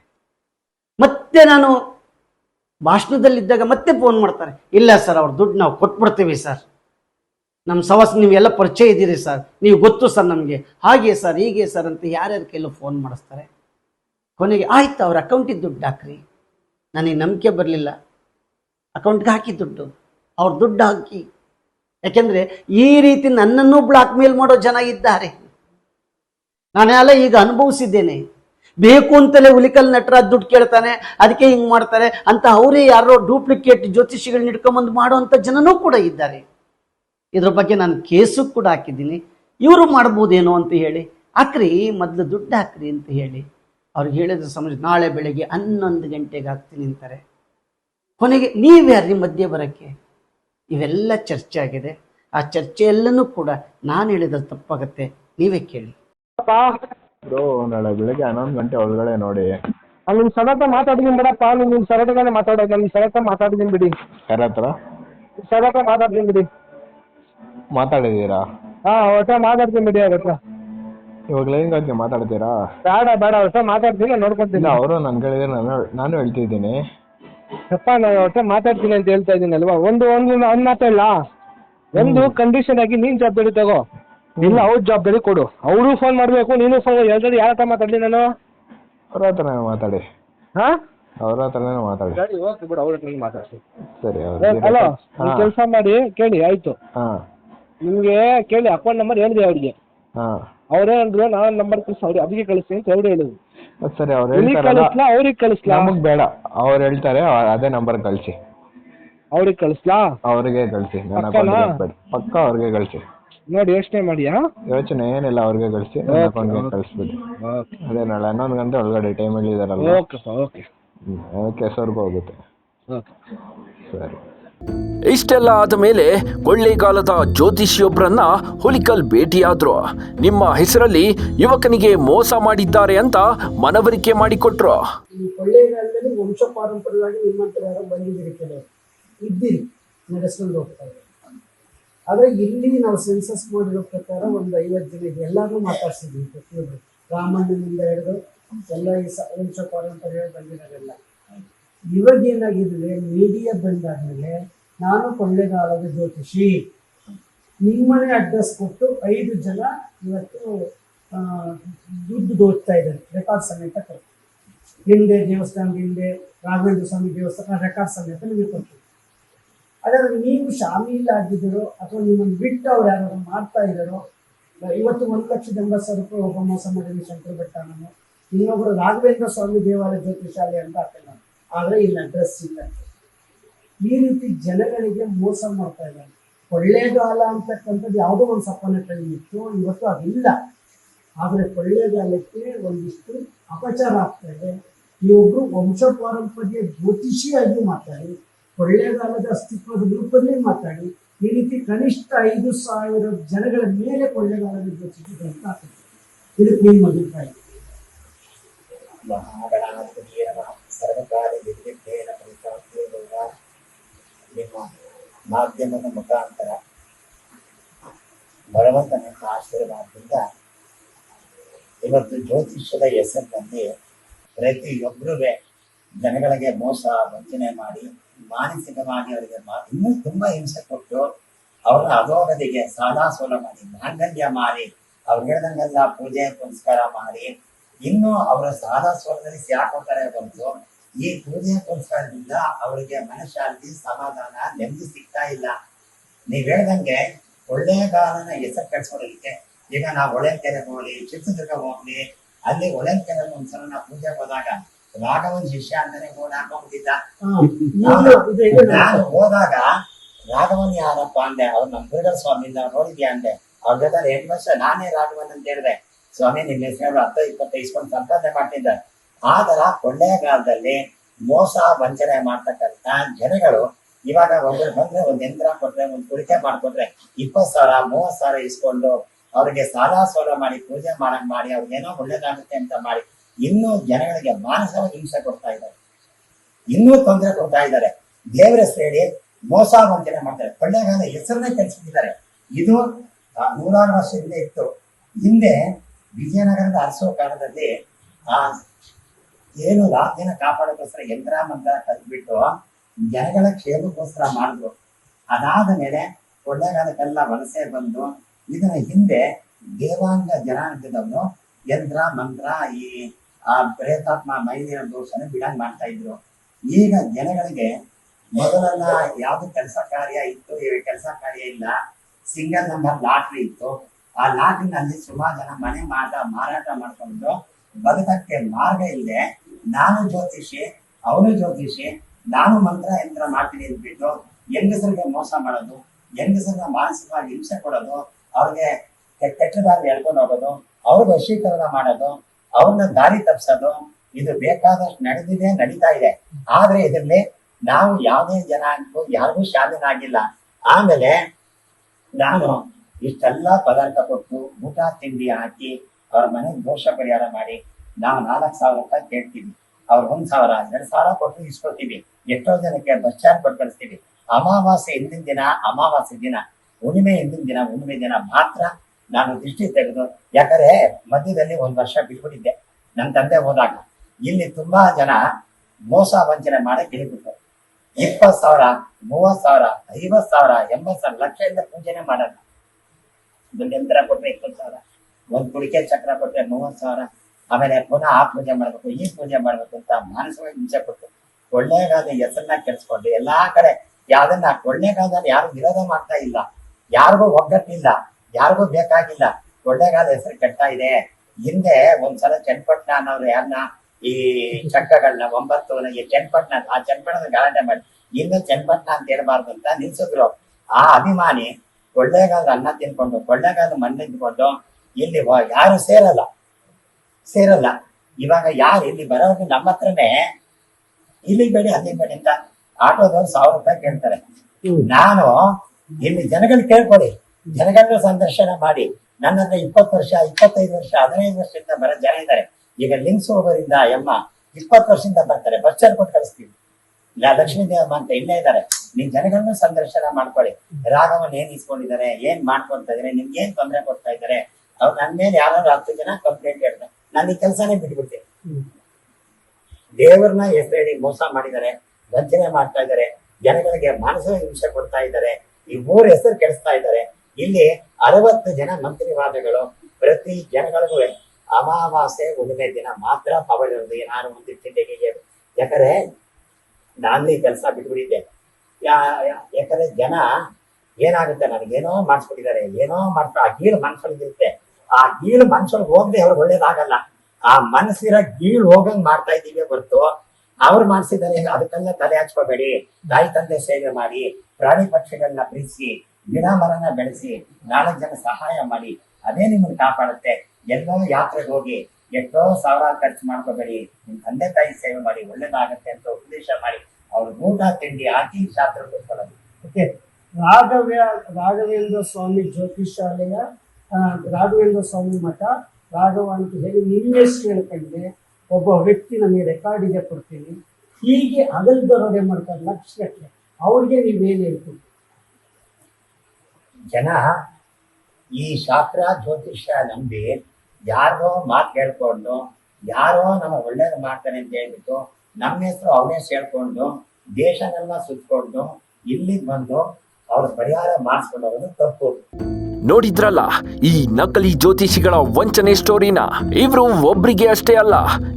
ಮತ್ತೆ ನಾನು ಭಾಷಣದಲ್ಲಿದ್ದಾಗ ಮತ್ತೆ ಫೋನ್ ಮಾಡ್ತಾರೆ. ಇಲ್ಲ ಸರ್ ಅವ್ರ ದುಡ್ಡು ನಾವು ಕೊಟ್ಬಿಡ್ತೀವಿ ಸರ್ ನಮ್ಮ ಸವಾಸ, ನೀವೆಲ್ಲ ಪರಿಚಯ ಇದ್ದೀರಿ ಸರ್. ನೀವು ಗೊತ್ತು ಸರ್ ನಮಗೆ. ಹಾಗೆ ಸರ್, ಹೀಗೆ ಸರ್ ಅಂತ ಯಾರ್ಯಾರ ಕೈಲೂ ಫೋನ್ ಮಾಡಿಸ್ತಾರೆ? ಕೊನೆಗೆ, ಆಯ್ತು, ಅವ್ರ ಅಕೌಂಟಿಗೆ ದುಡ್ಡು ಹಾಕ್ರಿ. ನನಗೆ ನಂಬಿಕೆ ಬರಲಿಲ್ಲ. ಅಕೌಂಟ್ಗೆ ಹಾಕಿ ದುಡ್ಡು. ಅವ್ರ ದುಡ್ಡು ಹಾಕಿ. ಯಾಕೆಂದರೆ, ಈ ರೀತಿ ನನ್ನನ್ನು ಬ್ಲಾಕ್ ಮೇಲ್ ಮಾಡೋ ಜನ ಇದ್ದಾರೆ. ನಾನೆಲ್ಲ ಈಗ ಅನುಭವಿಸಿದ್ದೇನೆ. ಬೇಕು ಅಂತಲೇ ಹುಲಿಕಲ್ ನಟರಾಜ್ ದುಡ್ಡು ಕೇಳ್ತಾನೆ, ಅದಕ್ಕೆ ಹಿಂಗೆ ಮಾಡ್ತಾರೆ. ಅಂತ ಅವರೇ ಯಾರೋ ಡೂಪ್ಲಿಕೇಟ್ ಜ್ಯೋತಿಷಿಗಳನ್ನ ಹಿಡ್ಕೊಂಬಂದು ಮಾಡುವಂಥ ಜನನೂ ಕೂಡ ಇದ್ದಾರೆ. ಇದ್ರ ಬಗ್ಗೆ ನಾನು ಕೇಸು ಕೂಡ ಹಾಕಿದ್ದೀನಿ. ಇವರು ಮಾಡ್ಬೋದೇನೋ ಅಂತ ಹೇಳಿ ಹಾಕ್ರಿ ಮೊದಲು ದುಡ್ಡು ಹಾಕ್ರಿ ಅಂತ ಹೇಳಿ. ಅವ್ರಿಗೆ ಹೇಳಿದ್ರೆ ಸಮಯ ನಾಳೆ ಬೆಳಗ್ಗೆ ಹನ್ನೊಂದು ಗಂಟೆಗೆ ಹಾಕ್ತೀನಿ ಅಂತಾರೆ. ಕೊನೆಗೆ ನೀವ್ಯಾರ್ರಿ ಮಧ್ಯೆ ಬರೋಕ್ಕೆ? ಇವೆಲ್ಲ ಚರ್ಚೆ ಆಗಿದೆ. ಆ ಚರ್ಚೆ ಎಲ್ಲನೂ ಕೂಡ ನಾನು ಹೇಳಿದ್ರೆ ತಪ್ಪಾಗತ್ತೆ. ನೀವೇ ಕೇಳಿ. ಬ್ರೋ ನಾಳೆ ಬೆಳಗ್ಗೆ ಹನ್ನೊಂದು ಗಂಟೆ ಒಳಗಡೆ ನೋಡಿ. ಅಲ್ಲಿ ನಿಮ್ ಸರತ ಮಾತಾಡಿದೀನಿ ಬಿಡಪ್ಪ. ನೀವು ನಿಮ್ ಸರಟಗಾನೆ ಮಾತಾಡೋದು ನಾನು ಸರತ ಮಾತಾಡಿದೀನಿ ಬಿಡಿ. ಯಾರ ಹತ್ರ? ಸರತ ಮಾತಾಡ್ತೀನಿ ಬಿಡಿ. ಮಾತಾಡಿದ್ದೀರಾ? ಹಾ ಹೊಸ ಮಾತಾಡ್ತೀನಿ ಬಿಡಿ ಅವ್ರ ಹತ್ರ ಇವಾಗ ಲೈನ್ಗಾಗಿ ಮಾತಾಡ್ತೀರಾ? ಬೇಡ ಬೇಡ ಹೊಸ ಮಾತಾಡ್ತೀನಿ ಇಲ್ಲ ನೋಡ್ಕೊಂತೀನಿ ಅವರು ನನ್ ಕೇಳಿದ್ರೆ ನಾನು ನಾನು ಹೇಳ್ತಿದ್ದೀನಿ. ಅಪ್ಪ ನಾನು ಹೊಸ ಮಾತಾಡ್ತೀನಿ ಅಂತ ಹೇಳ್ತಾ ಇದ್ದೀನಿ ಅಲ್ವಾ ಒಂದು ಒಂದು ಒಂದು ಮಾತಾಡಲ್ಲ ಒಂದು ಕಂಡೀಷನ್ ಆಗಿ ನೀನ್ ಜವಾಬ್ದಾರಿ ತಗೋ. ಇಲ್ಲ ಅವ್ರ ಜವಾಬ್ದಾರಿ ಕೊಡು. ಅವರು ಫೋನ್ ಮಾಡ್ಬೇಕು ನೀನು ಫೋನ್ ಎರಡು ಯಾರ ಹತ್ರ ಮಾತಾಡ್ಲಿ ನಾನು? ಅವ್ರ ಹತ್ರನೇ ಮಾತಾಡಿ. ಹಾ? ಅವ್ರ ಹತ್ರನೇ ಮಾತಾಡಿ. ಗಾಡಿ ಹೋಗ್ಲಿ ಬಿಡು ಅವ್ರ ಹತ್ರ ಮಾತಾಡ್ತೀನಿ. ಸರಿ ಅವ್ರು ಹಲೋ ಕೆಲಸ ಮಾಡಿ ಕೇಳಿ ಆಯ್ತು. ಹಾ. ನಿಮ್ಗೆ ಕೇಳಿ ಅಕೌಂಟ್ ನಂಬರ್ ಹೇಳಿದೆ ಅವ್ರಿಗೆ. ಹಾ. ಅವ್ರೇನಂದ್ರು ನಾನು ನಂಬರ್ ಕಳಿಸಿ ಅವ್ರಿಗೆ ಅದಕ್ಕೆ ಕಳಿಸ್ತೀನಿ ಅಂತ ಅವ್ರು ಹೇಳಿದ್ರು. ಸರಿ ಅವ್ರು ಹೇಳ್ತಾರಲ್ಲ. ಕಳಿಸ್ಲಾ ಅವ್ರಿಗೆ ಕಳಿಸ್ಲಾ? ನಮಗ್ ಬೇಡ ಅವ್ರು ಹೇಳ್ತಾರೆ ಅದೇ ನಂಬರ್ ಕಳ್ಸಿ. ಅವ್ರಿಗೆ ಕಳಿಸ್ಲಾ? ಅವ್ರಿಗೆ ಕಳಿಸಿ ನನ್ನ ಪಕ್ಕಾ ಅಕೌಂಟ್ಗೆ ಪಕ್ಕ ಅವ್ರಿಗೆ ಕಳ್ಸಿ. ನೋಡಿ ಯೋಚನೆ ಮಾಡಿಯಾ? ಯೋಚನೆ ಏನಿಲ್ಲ ಅವ್ರಿಗೆ ಕಳಿಸಿ ನನ್ನ ಅಕೌಂಟ್ಗೆ ಕಳಿಸ್ಬಿಡಿ. ಅದೇ ನಾಳೆ ಹನ್ನೊಂದು ಗಂಟೆ ಒಳಗಡೆ ಟೈಮ್ ಹೇಳಿದಾರಲ್ಲ ಓಕೆ ಓಕೆ ಕೆಸರ್ಗೂ ಹೋಗುತ್ತೆ ಓಕೆ ಸರಿ. ಇಷ್ಟೆಲ್ಲ ಆದ ಮೇಲೆ ಕೊಳ್ಳೇಗಾಲದ ಜ್ಯೋತಿಷಿಯೊಬ್ಬರನ್ನ ಹುಲಿಕಲ್ ಭೇಟಿಯಾದ್ರು. ನಿಮ್ಮ ಹೆಸರಲ್ಲಿ ಯುವಕನಿಗೆ ಮೋಸ ಮಾಡಿದ್ದಾರೆ ಅಂತ ಮನವರಿಕೆ ಮಾಡಿಕೊಟ್ರು. ಈ ಕೊಳ್ಳೇಗಾಲದಲ್ಲಿ ವಂಶ ಪಾರಂಪರ್ಯವಾಗಿ ನಿಮ್ಮಂತರ ಬಂದಿದ್ದೀರಿ. ಕೆಲವರು ಇದ್ದೀರಿ. ನಡೆಸ್ಕೊಂಡು ಹೋಗ್ತಾ ಇದ್ದಾರೆ. ಆದರೆ ಇಲ್ಲಿ ನಾವು ಸೆನ್ಸಸ್ ಮಾಡಿರೋ ಪ್ರಕಾರ ಒಂದು ಐವತ್ತು ಜನ ಎಲ್ಲರೂ ಮಾತಾಡ್ಸಿದ್ದೀವಿ ಪ್ರತಿಯೊಬ್ಬರು ರಾಮಣ್ಣನಿಂದ ಹಿಡಿದು ಎಲ್ಲ ಈ ವಂಶ ಪಾರಂಪರ್ಯ ಬಂದಿರೋರೆಲ್ಲ. ಇವಾಗ ಏನಾಗಿದೆ ಮೀಡಿಯಾ ಬಂದಾದ್ಮೇಲೆ ನಾನು ಕೊಳ್ಳೆಗಾಲದ ಜ್ಯೋತಿಷಿ. ನಿಮ್ಮನೆ ಅಡ್ರೆಸ್ ಕೊಟ್ಟು ಐದು ಜನ ಇವತ್ತು ದುಡ್ಡು ದೋಚ್ತಾ ಇದ್ದಾರೆ. ರೆಕಾರ್ಡ್ ಸಮೇತ ಕೊಟ್ಟು ಹಿಂದೆ ದೇವಸ್ಥಾನದ ಹಿಂದೆ ರಾಘವೇಂದ್ರ ಸ್ವಾಮಿ ದೇವಸ್ಥಾನ ರೆಕಾರ್ಡ್ ಸಮೇತ ನಿಮಗೆ ಕೊಡ್ತೀವಿ ಅದರಲ್ಲಿ ನೀವು ಶಾಮೀಲ್ ಆಗಿದ್ದೀರೋ ಅಥವಾ ನಿಮ್ಮನ್ನು ಬಿಟ್ಟು ಅವ್ರು ಯಾರು ಮಾಡ್ತಾ ಇದ್ದಾರೋ ಇವತ್ತು ಒಂದು ಲಕ್ಷದ ಎಂಬತ್ತು ಸಾವಿರ ರೂಪಾಯಿ ಒಬ್ಬ ಮೋಸ ಮಾಡಿದ್ವಿ ಶಂಕರ ಬೆಟ್ಟ ನಾನು ಇನ್ನೊಬ್ಬರು ರಾಘವೇಂದ್ರ ಸ್ವಾಮಿ ದೇವಾಲಯ ಜ್ಯೋತಿಷಾಲಯ ಅಂತ ಹಾಕಿಲ್ಲ. ಆದರೆ ಇಲ್ಲಿ ಅಡ್ರೆಸ್ ಇಲ್ಲ. ಈ ರೀತಿ ಜನಗಳಿಗೆ ಮೋಸ ಮಾಡ್ತಾ ಇದ್ದಾರೆ. ಕೊಳ್ಳೇಗಾಲ ಅಂತಕ್ಕಂಥದ್ದು ಯಾವುದೋ ಒಂದು ಸಪ್ಪನ ಇತ್ತು. ಇವತ್ತು ಅದಿಲ್ಲ. ಆದರೆ ಕೊಳ್ಳೇಗಾಲಕ್ಕೆ ಒಂದಿಷ್ಟು ಅಪಚಾರ ಆಗ್ತಾ ಇದೆ. ಒಬ್ರು ವಂಶ ಪಾರಂಪರ್ಯ ಜ್ಯೋತಿಷಿಯಾಗಿ ಮಾತಾಡಿ, ಕೊಳ್ಳೇಗಾಲದ ಅಸ್ತಿತ್ವದ ರೂಪದಲ್ಲಿ ಮಾತಾಡಿ, ಈ ರೀತಿ ಕನಿಷ್ಠ ಐದು ಸಾವಿರ ಜನಗಳ ಮೇಲೆ ಕೊಳ್ಳೇಗಾಲದ ಜ್ಯೋತಿಷಿ ಅಂತ ಹಾಕಿದ್ರು ಇದಕ್ಕೆ ನಿಮ್ಮ ಅಭಿಪ್ರಾಯ ನಿಮ್ಮ ಮಾಧ್ಯಮದ ಮುಖಾಂತರ ಭಗವಂತನ ಆಶೀರ್ವಾದದಿಂದ ಇವತ್ತು ಜ್ಯೋತಿಷ್ಯದ ಹೆಸರಿನಲ್ಲಿ ಪ್ರತಿಯೊಬ್ಬರೂ ಜನಗಳಿಗೆ ಮೋಸ, ವಂಚನೆ ಮಾಡಿ, ಮಾನಸಿಕವಾಗಿ ಅವರಿಗೆ ಇನ್ನೂ ತುಂಬಾ ಹಿಂಸೆ ಕೊಟ್ಟು ಅವರ ಅಧೋಗತಿಗೆ ಸಾಲ ಸೋಲ ಮಾಡಿ, ಮಾಂಗಲ್ಯ ಮಾಡಿ, ಅವ್ರು ಹೇಳ್ದಂಗೆಲ್ಲ ಪೂಜೆ ಪುನಸ್ಕಾರ ಮಾಡಿ, ಇನ್ನು ಅವರ ಸಾಲ ಸೋಲದಲ್ಲಿ ಸಿಕ್ಕಾಕೋತಾರೆ ಬಂತು ಈ ಪೂಜೆ ಪುನಸ್ಕಾರದಿಂದ ಅವರಿಗೆ ಮನಃಶಾಂತಿ ಸಮಾಧಾನ ನೆಮ್ಮದಿ ಸಿಗ್ತಾ ಇಲ್ಲ. ನೀವ್ ಹೇಳ್ದಂಗೆ ಕೊಳ್ಳೇಗಾಲನ ಹೆಸರು ಕಟ್ಸ್ಕೊಡಲಿಕ್ಕೆ ಈಗ ನಾವು ಹೊಳೆಕೆರೆ ಹೋಗ್ಲಿ ಚಿತ್ರದುರ್ಗ ಹೋಗ್ಲಿ ಅಲ್ಲಿ ಹೊಳೆಕೆರೆ ಒಂದ್ಸಲ ನಾವು ಪೂಜೆ ಹೋದಾಗ ರಾಘವನ್ ಶಿಷ್ಯ ಅಂತಾನೆ ಬೋರ್ಡ್ ಹಾಕೊಂಡ್ಬಿಟ್ಟಿದ್ದ. ನಾನು ಹೋದಾಗ ರಾಘವನ್ ಯಾರಪ್ಪ ಅಂದೆ ಅವ್ರು ನಮ್ ದುರ್ಗಾ ಸ್ವಾಮಿ ನೋಡಿದ್ಯಾ ಅಂದೆ. ಅವ್ರ ಜೊತೆ ಎಂಟು ವರ್ಷ ನಾನೇ ರಾಘವನ್ ಅಂತ ಹೇಳಿದೆ. ಸ್ವಾಮಿ ನಿನ್ನೆ ಹೆಸರು ಹತ್ತು ಇಪ್ಪತ್ತೈದು ಸಂಪಾದನೆ ಮಾಡ್ತಿದ್ದೆ ಆತರ ಕೊಳ್ಳೇಗಾಲದಲ್ಲಿ ಮೋಸ, ವಂಚನೆ ಮಾಡ್ತಕ್ಕಂತ ಜನಗಳು ಇವಾಗ ಒಂದು ಬಂದ್ರೆ ಒಂದ್ ಯಂತ್ರ ಕೊಟ್ರೆ, ಒಂದ್ ಕುಡಿಕೆ ಮಾಡ್ಕೊಟ್ರೆ ಇಪ್ಪತ್ತು ಸಾವಿರ ಮೂವತ್ ಸಾವಿರ ಇಸ್ಕೊಂಡು ಅವ್ರಿಗೆ ಸಾಲ ಸೋಲ ಮಾಡಿ, ಪೂಜೆ ಮಾಡಕ್ ಮಾಡಿ ಅವ್ರಿಗೇನೋ ಒಳ್ಳೇದಾಗುತ್ತೆ ಅಂತ ಮಾಡಿ ಇನ್ನೂ ಜನಗಳಿಗೆ ಮಾನಸಿಕ ಹಿಂಸೆ ಕೊಡ್ತಾ ಇದ್ದಾರೆ. ಇನ್ನೂ ತೊಂದರೆ ಕೊಡ್ತಾ ಇದ್ದಾರೆ. ದೇವರ ಸೇಡಿ ಮೋಸ, ವಂಚನೆ ಮಾಡ್ತಾರೆ. ಕೊಳ್ಳೆಗಾಲ ಹೆಸರನ್ನೇ ಕೆಲ್ಸಿದ್ದಾರೆ ಇದು ನೂರಾರು ವರ್ಷ ಇತ್ತು. ಹಿಂದೆ ವಿಜಯನಗರದ ಅರಸೋ ಕಾಲದಲ್ಲಿ ಆ ಏನು ರಾಜ್ಯನ ಕಾಪಾಡೋಕ್ಕೋಸ್ಕರ ಯಂತ್ರ ಮಂತ್ರ ಕಲ್ತ್ಬಿಟ್ಟು ಜನಗಳ ಕ್ಷೇಮಕ್ಕೋಸ್ಕರ ಮಾಡಿದ್ರು. ಅದಾದ ಮೇಲೆ ಕೊಳ್ಳೆಗಾಲಕ್ಕೆಲ್ಲ ವಲಸೆ ಬಂದು ಇದರ ಹಿಂದೆ ದೇವಾಂಗ ಜನಾಂಗದವರು ಯಂತ್ರ, ಮಂತ್ರ, ಈ, ಆ ಪ್ರೇತಾತ್ಮ ಮೈಲಿನ ದೋಷನ ಬಿಡಂಗ್ ಮಾಡ್ತಾ ಇದ್ರು. ಈಗ ಜನಗಳಿಗೆ ಮೊದಲೆಲ್ಲ ಯಾವ್ದು ಕೆಲಸ ಕಾರ್ಯ ಇತ್ತು? ಕೆಲಸ ಕಾರ್ಯ ಇಲ್ಲ. ಸಿಂಗಲ್ ನಂಬರ್ ಲಾಟ್ರಿ ಇತ್ತು. ಆ ಲಾಟ್ರಿನಲ್ಲಿ ಸುಮಾರು ಜನ ಮನೆ ಮಾಟ ಮಾರಾಟ ಮಾಡ್ಕೊಂಡು ಬದುಕಕ್ಕೆ ಮಾರ್ಗ ಇಲ್ಲದೆ ನಾನು ಜ್ಯೋತಿಷಿ, ಅವನು ಜ್ಯೋತಿಷಿ, ನಾನು ಮಂತ್ರ ಯಂತ್ರ ಮಾಡ್ತೀನಿ ಅಂದ್ಬಿಟ್ಟು ಹೆಂಗಸರಿಗೆ ಮೋಸ ಮಾಡೋದು ಹೆಂಗಸರನ್ನ ಮಾನಸಿಕವಾಗಿ ಹಿಂಸೆ ಕೊಡೋದು, ಅವ್ರಿಗೆ ಕೆಟ್ಟ ಹೇಳ್ಕೊಂಡು ಹೋಗೋದು, ಅವ್ರಿಗೆ ವಶೀಕರಣ ಮಾಡೋದು, ಅವ್ರನ್ನ ದಾರಿ ತಪ್ಪಿಸೋದು ಇದು ಬೇಕಾದಷ್ಟು ನಡೆದಿದೆ, ನಡೀತಾ ಇದೆ. ಆದ್ರೆ ಇದರಲ್ಲಿ ನಾವು ಯಾವುದೇ ಜನ ಯಾರಿಗೂ ಶಾಮೀಲಾಗಿಲ್ಲ ಆಮೇಲೆ ನಾನು ಇಷ್ಟೆಲ್ಲ ಪದಾರ್ಥ ಕೊಟ್ಟು ಊಟ, ತಿಂಡಿ ಹಾಕಿ ಅವ್ರ ಮನೆಗೆ ದೋಷ ಪರಿಹಾರ ಮಾಡಿ ನಾವು ನಾಲ್ಕು ಸಾವಿರ ರೂಪಾಯಿ ಕೇಳ್ತೀವಿ ಅವ್ರು ಒಂದ್ ಸಾವಿರ ಎರಡ್ ಸಾವಿರ ಕೊಟ್ಟು ಇಸ್ಕೊಳ್ತೀವಿ. ಎಷ್ಟೋ ಜನಕ್ಕೆ ಬಸ್ ಚಾರ್ಜ್ ಕೊಟ್ಟು ಕಳಿಸ್ತೀವಿ ಅಮಾವಾಸ್ಯೆ ಹಿಂದಿನ ದಿನ, ಅಮಾವಾಸ್ಯೆ ದಿನ, ಹುಣ್ಣಿಮೆ ಹಿಂದಿನ ದಿನ, ಹುಣ್ಣಿಮೆ ದಿನ ಮಾತ್ರ ನಾನು ದೃಷ್ಟಿ ತೆಗೆದು, ಯಾಕಂದ್ರೆ ಮಧ್ಯದಲ್ಲಿ ಒಂದ್ ವರ್ಷ ಬಿಟ್ಬಿಟ್ಟಿದ್ದೆ. ನನ್ನ ತಂದೆ ಹೋದಾಗ. ಇಲ್ಲಿ ತುಂಬಾ ಜನ ಮೋಸ ವಂಚನೆ ಮಾಡಕ್ ಇಳಿಬಿಟ್ರು. ಇಪ್ಪತ್ ಸಾವಿರ ಮೂವತ್ ಸಾವಿರ ಐವತ್ ಸಾವಿರ ಎಂಬತ್ ಸಾವಿರ ಲಕ್ಷದಿಂದ ಪೂಜೆನೆ ಮಾಡಲ್ಲ. ದುಡ್ಡೆಂತರ ಕೊಟ್ರೆ ಇಪ್ಪತ್ತು ಸಾವಿರ, ಒಂದ್ ಕುಡಿಕೆ ಚಕ್ರ ಕೊಟ್ರೆ ಮೂವತ್ ಸಾವಿರ. ಆಮೇಲೆ ಪುನಃ ಆ ಪೂಜೆ ಮಾಡ್ಬೇಕು, ಈ ಪೂಜೆ ಮಾಡ್ಬೇಕು ಅಂತ ಮಾನಸಿಕವಾಗಿ ಹಿಂಸೆ ಕೊಟ್ಟು ಕೊಳ್ಳೇಗಾದ ಹೆಸರನ್ನ ಕೆಡ್ಸ್ಕೊಂಡು ಎಲ್ಲಾ ಕಡೆ ಯಾವ್ದನ್ನ ಒಳ್ಳೆಗಾದ ಯಾರು ವಿರೋಧ ಮಾಡ್ತಾ ಇಲ್ಲ, ಯಾರಿಗೂ ಒಗ್ಗಟ್ಟಿಲ್ಲ, ಯಾರಿಗೂ ಬೇಕಾಗಿಲ್ಲ ಕೊಳ್ಳೇಗಾಲ ಹೆಸರು ಕೆಡ್ತಾ ಇದೆ. ಹಿಂದೆ ಒಂದ್ಸಲ ಚನ್ನಪಟ್ಟಣ ಅನ್ನೋರು ಯಾರನ್ನ ಈ ಚಕ್ಕಗಳನ್ನ ಒಂಬತ್ತು ಈ ಚನ್ನಪಟ್ಟಣ, ಆ ಚನ್ನಪಟ್ಟಣದ ಗಲಾಟೆ ಮಾಡಿ, ಇನ್ನು ಚನ್ನಪಟ್ಟಣ ಅಂತ ಹೇಳ್ಬಾರ್ದು ಅಂತ ನಿಲ್ಸಿದ್ರು. ಆ ಅಭಿಮಾನಿ ಕೊಳ್ಳೇಗಾಲದ ಅನ್ನ ತಿನ್ಕೊಂಡು ಕೊಳ್ಳೇಗಾಲದ ಮಣ್ಣು ತಿನ್ಕೊಂಡು ಇಲ್ಲಿ ಯಾರು ಸೇರಲ್ಲ. ಸೇರಲ್ಲ. ಇವಾಗ ಯಾರು ಇಲ್ಲಿ ಬರೋದು ನಮ್ಮ ಹತ್ರನೇ? ಇಲ್ಲಿ ಬೇಡಿ ಅಲ್ಲಿ ಬೇಡಿ ಅಂತ ಆಟೋದವ್ರು ಸಾವಿರ ರೂಪಾಯಿ ಕೇಳ್ತಾರೆ. ನಾನು ಇಲ್ಲಿ ಜನಗಳು ಕೇಳ್ಕೊಳ್ಳಿ. ಜನಗಳನ್ನ ಸಂದರ್ಶನ ಮಾಡಿ. ನನ್ನ ಹತ್ರ ಇಪ್ಪತ್ತು ವರ್ಷ ಇಪ್ಪತ್ತೈದು ವರ್ಷ ಹದಿನೈದು ವರ್ಷದಿಂದ ಬರೋ ಜನ ಇದ್ದಾರೆ. ಈಗ ಲಿಂಕ್ಸ್ ಹೋಗೋರಿಂದ ಎಮ್ಮ ಇಪ್ಪತ್ತು ವರ್ಷದಿಂದ ಬರ್ತಾರೆ. ಬಸ್ ಚಾರ್ಜ್ ಕೊಟ್ಟು ಕಳಿಸ್ತೀವಿ ಇಲ್ಲ ಲಕ್ಷ್ಮೀ ದೇವಮ್ಮ ಅಂತ ಇಲ್ಲೇ ಇದ್ದಾರೆ. ನಿಮ್ ಜನಗಳನ್ನ ಸಂದರ್ಶನ ಮಾಡ್ಕೊಳ್ಳಿ. ರಾಘವನ್ ಏನ್ ಇಸ್ಕೊಂಡಿದ್ದಾರೆ ಏನ್ ಮಾಡ್ಕೊಳ್ತಾ ಇದಾರೆ ನಿಮ್ಗೆ ಏನ್ ತೊಂದರೆ ಕೊಡ್ತಾ ಇದ್ದಾರೆ? ಅವ್ರು ನನ್ನ ಮೇಲೆ ಯಾರಾದ್ರೂ ಹತ್ತು ಜನ ಕಂಪ್ಲೇಂಟ್ ಹೇಳ್ತಾರೆ. ನಾನು ಈ ಕೆಲಸನೇ ಬಿಟ್ಬಿಟ್ಟೆ. ದೇವರನ್ನ ಹೆಸರು ಮೋಸ ಮಾಡಿದ್ದಾರೆ ವಂಚನೆ ಮಾಡ್ತಾ ಇದ್ದಾರೆ, ಜನಗಳಿಗೆ ಮಾನಸಿಕ ಹಿಂಸೆ ಕೊಡ್ತಾ ಇದ್ದಾರೆ, ಈ ಮೂರು ಹೆಸರು ಕೆಡಿಸ್ತಾ ಇದ್ದಾರೆ. ಇಲ್ಲಿ ಅರವತ್ತು ಜನ ಮಂತ್ರಿವಾದಗಳು, ಪ್ರತಿ ಜನಗಳಿಗೂ ಅಮಾವಾಸ್ಯೆ ಹುಣ್ಣಿಮೆ ದಿನ ಮಾತ್ರ ಪವಳಿರೋದು ನಾನು ಒಂದು ಚಿಂತೆಗೆ ಯಾಕಂದ್ರೆ ನಾನು ಈ ಕೆಲಸ ಬಿಟ್ಬಿಟ್ಟಿದ್ದೆ. ಯಾಕಂದ್ರೆ ಜನ ಏನಾಗುತ್ತೆ, ನನಗೇನೋ ಮಾಡಿಸ್ಬಿಟ್ಟಿದ್ದಾರೆ ಏನೋ ಮಾಡ್ತಾ, ಆ ಗೀಳು ಮನ್ಸೊಳಗಿರುತ್ತೆ ಆ ಗೀಳು ಮನ್ಸೊಳಗೆ ಹೋಗದೆ ಅವ್ರಿಗೆ ಒಳ್ಳೇದಾಗಲ್ಲ. ಆ ಮನಸ್ಸಿರ ಗೀಳು ಹೋಗಂಗ್ ಮಾಡ್ತಾ ಇದ್ದೀವಿ ಹೊರತು, ಅವ್ರು ಮಾಡಿಸಿದರೆ ಅದಕ್ಕೆಲ್ಲ ತಲೆ ಹಚ್ಕೋಬೇಡಿ. ತಾಯಿ ತಂದೆ ಸೇವೆ ಮಾಡಿ, ಪ್ರಾಣಿ ಪಕ್ಷಿಗಳನ್ನ ಬಿಡಿಸಿ ಗಿಡ ಮರನ ಬೆಳೆಸಿ, ನಾಲ್ಕು ಜನ ಸಹಾಯ ಮಾಡಿ, ಅದೇ ನಿಮ್ಮನ್ನು ಕಾಪಾಡುತ್ತೆ. ಎಲ್ಲೋ ಯಾತ್ರೆಗೆ ಹೋಗಿ ಎಷ್ಟೋ ಸಾವಿರಾರು ಖರ್ಚು ಮಾಡ್ಕೋಬೇಡಿ. ನಿಮ್ ತಂದೆ ತಾಯಿ ಸೇವೆ ಮಾಡಿ ಒಳ್ಳೇದಾಗತ್ತೆ ಅಂತ ಉಪದೇಶ ಮಾಡಿ, ಅವ್ರ ಊಟ, ತಿಂಡಿ, ಹಾಕಿ ಶಾಸ್ತ್ರ ಓಕೆ ರಾಘವೇಂದ್ರ ಸ್ವಾಮಿ ಜ್ಯೋತಿಷಾಲಯ ರಾಘವೇಂದ್ರ ಸ್ವಾಮಿ ಮಠ, ರಾಘವ ಅಂತ ಹೇಳಿ ನಿಮ್ಮ ಹೆಸರು ಹೇಳ್ಕೊಂಡೆ ಒಬ್ಬ ವ್ಯಕ್ತಿ ನಮಗೆ ರೆಕಾರ್ಡಿಗೆ ಕೊಡ್ತೀನಿ. ಹೀಗೆ ಅಗಲ್ದರೋಡೆ ಮಾಡ್ತಾರೆ ಲಕ್ಷಗಟ್ಟಲೆ. ಅವ್ರಿಗೆ ನೀವೇನು ಹೇಳ್ತೀವಿ ಜನ ಈ ಶಾಸ್ತ್ರ, ಜ್ಯೋತಿಷ್ಯ ನಂಬಿ ಯಾರೋ ಮಾತು ಹೇಳ್ಕೊಂಡು, ಯಾರೋ ನಮ್ಮ ಒಳ್ಳೇದು ಮಾಡ್ತಾನೆ ಅಂತ ಹೇಳ್ಬಿಟ್ಟು ನಮ್ಮ ಹೆಸರು ಅವನೇ ಸೇರ್ಕೊಂಡು ದೇಶನೆಲ್ಲ ಸುತ್ಕೊಂಡು, ಇಲ್ಲಿಗೆ ಬಂದು ಅವ್ರ ಪರಿಹಾರ ಮಾಡಿಸ್ಕೊಂಡು ತಪ್ಪು ನೋಡಿದ್ರಲ್ಲ, ಈ ನಕಲಿ ಜ್ಯೋತಿಷಿಗಳ ವಂಚನೆ ಸ್ಟೋರಿನ? ಇವರು ಒಬ್ರಿಗೆ ಅಷ್ಟೇ ಅಲ್ಲ,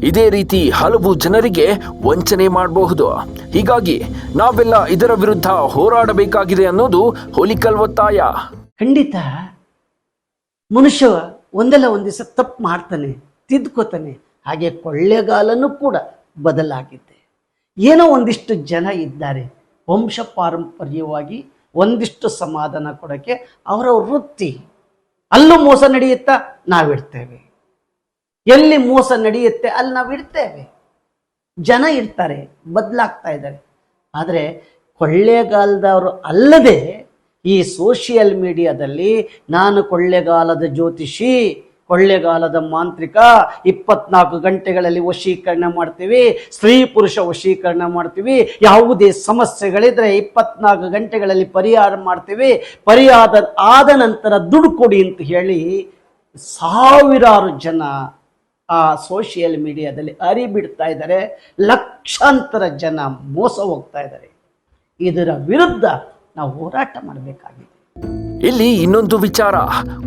ಇದೇ ರೀತಿ ಹಲವು ಜನರಿಗೆ ವಂಚನೆ ಮಾಡಬಹುದು. ಹೀಗಾಗಿ ನಾವೆಲ್ಲ ಇದರ ವಿರುದ್ಧ ಹೋರಾಡಬೇಕಾಗಿದೆ ಅನ್ನೋದು ಹೋಲಿಕಲ್ ಒತ್ತಾಯ. ಖಂಡಿತ. ಮನುಷ್ಯ ಒಂದಲ್ಲ ಒಂದು ತಪ್ಪು ಮಾಡ್ತಾನೆ, ತಿದ್ಕೋತಾನೆ, ಹಾಗೆ ಕೊಳ್ಳೆಗಾಲನೂ ಕೂಡ ಬದಲಾಗಿದೆ. ಏನೋ ಒಂದಿಷ್ಟು ಜನ ಇದ್ದಾರೆ, ವಂಶ ಪಾರಂಪರ್ಯವಾಗಿ ಒಂದಿಷ್ಟು ಸಮಾಧಾನ ಕೊಡೋಕ್ಕೆ ಅವರ ವೃತ್ತಿ. ಅಲ್ಲೂ ಮೋಸ ನಡೆಯುತ್ತಾ? ನಾವಿಡ್ತೇವೆ ಎಲ್ಲಿ ಮೋಸ ನಡೆಯುತ್ತೆ? ಅಲ್ಲಿ ನಾವು ಇಡ್ತೇವೆ ಜನ ಇರ್ತಾರೆ, ಬದಲಾಗ್ತಾ ಇದ್ದಾರೆ. ಆದರೆ ಕೊಳ್ಳೆಗಾಲದವರು ಅಲ್ಲದೆ ಈ ಸೋಷಿಯಲ್ ಮೀಡಿಯಾದಲ್ಲಿ ನಾನು ಕೊಳ್ಳೆಗಾಲದ ಜ್ಯೋತಿಷಿ ಕೊಳ್ಳೆಗಾಲದ ಮಾಂತ್ರಿಕ ಇಪ್ಪತ್ನಾಲ್ಕು ಗಂಟೆಗಳಲ್ಲಿ ವಶೀಕರಣ ಮಾಡ್ತೀವಿ. ಸ್ತ್ರೀ ಪುರುಷ ವಶೀಕರಣ ಮಾಡ್ತೀವಿ. ಯಾವುದೇ ಸಮಸ್ಯೆಗಳಿದ್ರೆ ಇಪ್ಪತ್ನಾಲ್ಕು ಗಂಟೆಗಳಲ್ಲಿ ಪರಿಹಾರ ಮಾಡ್ತೀವಿ. ಪರಿಹಾರ ಆದ ನಂತರ ದುಡ್ಡು ಕೊಡಿ ಅಂತ ಹೇಳಿ ಸಾವಿರಾರು ಜನ ಆ ಸೋಷಿಯಲ್ ಮೀಡಿಯಾದಲ್ಲಿ ಅರಿಬಿಡ್ತಾ ಇದ್ದಾರೆ. ಲಕ್ಷಾಂತರ ಜನ ಮೋಸ ಹೋಗ್ತಾ ಇದ್ದಾರೆ. ಇದರ ವಿರುದ್ಧ ನಾವು ಹೋರಾಟ ಮಾಡಬೇಕಾಗಿದೆ. ಇಲ್ಲಿ ಇನ್ನೊಂದು ವಿಚಾರ.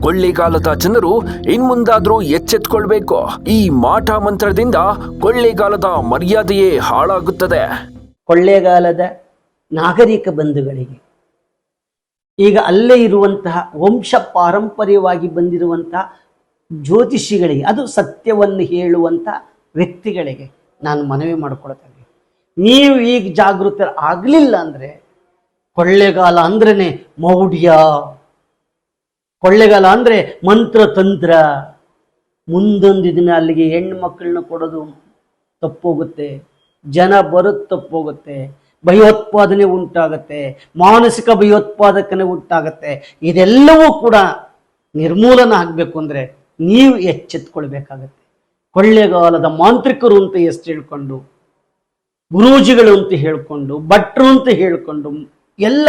ಕೊಳ್ಳೇಗಾಲದ ಜನರು ಇನ್ಮುಂದಾದ್ರೂ ಎಚ್ಚೆತ್ಕೊಳ್ಬೇಕು. ಈ ಮಾಟ ಮಂತ್ರದಿಂದ ಕೊಳ್ಳೇಗಾಲದ ಮರ್ಯಾದೆಯೇ ಹಾಳಾಗುತ್ತದೆ. ಕೊಳ್ಳೇಗಾಲದ ನಾಗರಿಕ ಬಂಧುಗಳಿಗೆ. ಈಗ ಅಲ್ಲೇ ಇರುವಂತಹ ವಂಶ ಪಾರಂಪರ್ಯವಾಗಿ ಬಂದಿರುವಂತಹ ಜ್ಯೋತಿಷಿಗಳಿಗೆ, ಅದು ಸತ್ಯವನ್ನು ಹೇಳುವಂಥ ವ್ಯಕ್ತಿಗಳಿಗೆ ನಾನು ಮನವಿ ಮಾಡಿಕೊಳ್ತೇನೆ ನೀವು ಈಗ ಜಾಗೃತ ಆಗಲಿಲ್ಲ ಅಂದರೆ ಕೊಳ್ಳೆಗಾಲ ಅಂದ್ರೇ ಮೌಢ್ಯ. ಕೊಳ್ಳೆಗಾಲ ಅಂದರೆ ಮಂತ್ರ ತಂತ್ರ ಮುಂದೊಂದು ದಿನ ಅಲ್ಲಿಗೆ ಹೆಣ್ಣು ಮಕ್ಕಳನ್ನ ಕೊಡೋದು ತಪ್ಪೋಗುತ್ತೆ. ಜನ ಬರೋದು ತಪ್ಪೋಗುತ್ತೆ. ಭಯೋತ್ಪಾದನೆ ಉಂಟಾಗುತ್ತೆ. ಮಾನಸಿಕ ಭಯೋತ್ಪಾದಕನೆ ಉಂಟಾಗುತ್ತೆ. ಇದೆಲ್ಲವೂ ಕೂಡ ನಿರ್ಮೂಲನ ಆಗಬೇಕು ಅಂದರೆ ನೀವು ಎಚ್ಚೆತ್ಕೊಳ್ಬೇಕಾಗತ್ತೆ. ಕೊಳ್ಳೆಗಾಲದ ಮಾಂತ್ರಿಕರು ಅಂತ ಎಷ್ಟು ಹೇಳ್ಕೊಂಡು, ಗುರೂಜಿಗಳು ಅಂತ ಹೇಳ್ಕೊಂಡು, ಭಟ್ರು ಅಂತ ಹೇಳ್ಕೊಂಡು ಎಲ್ಲ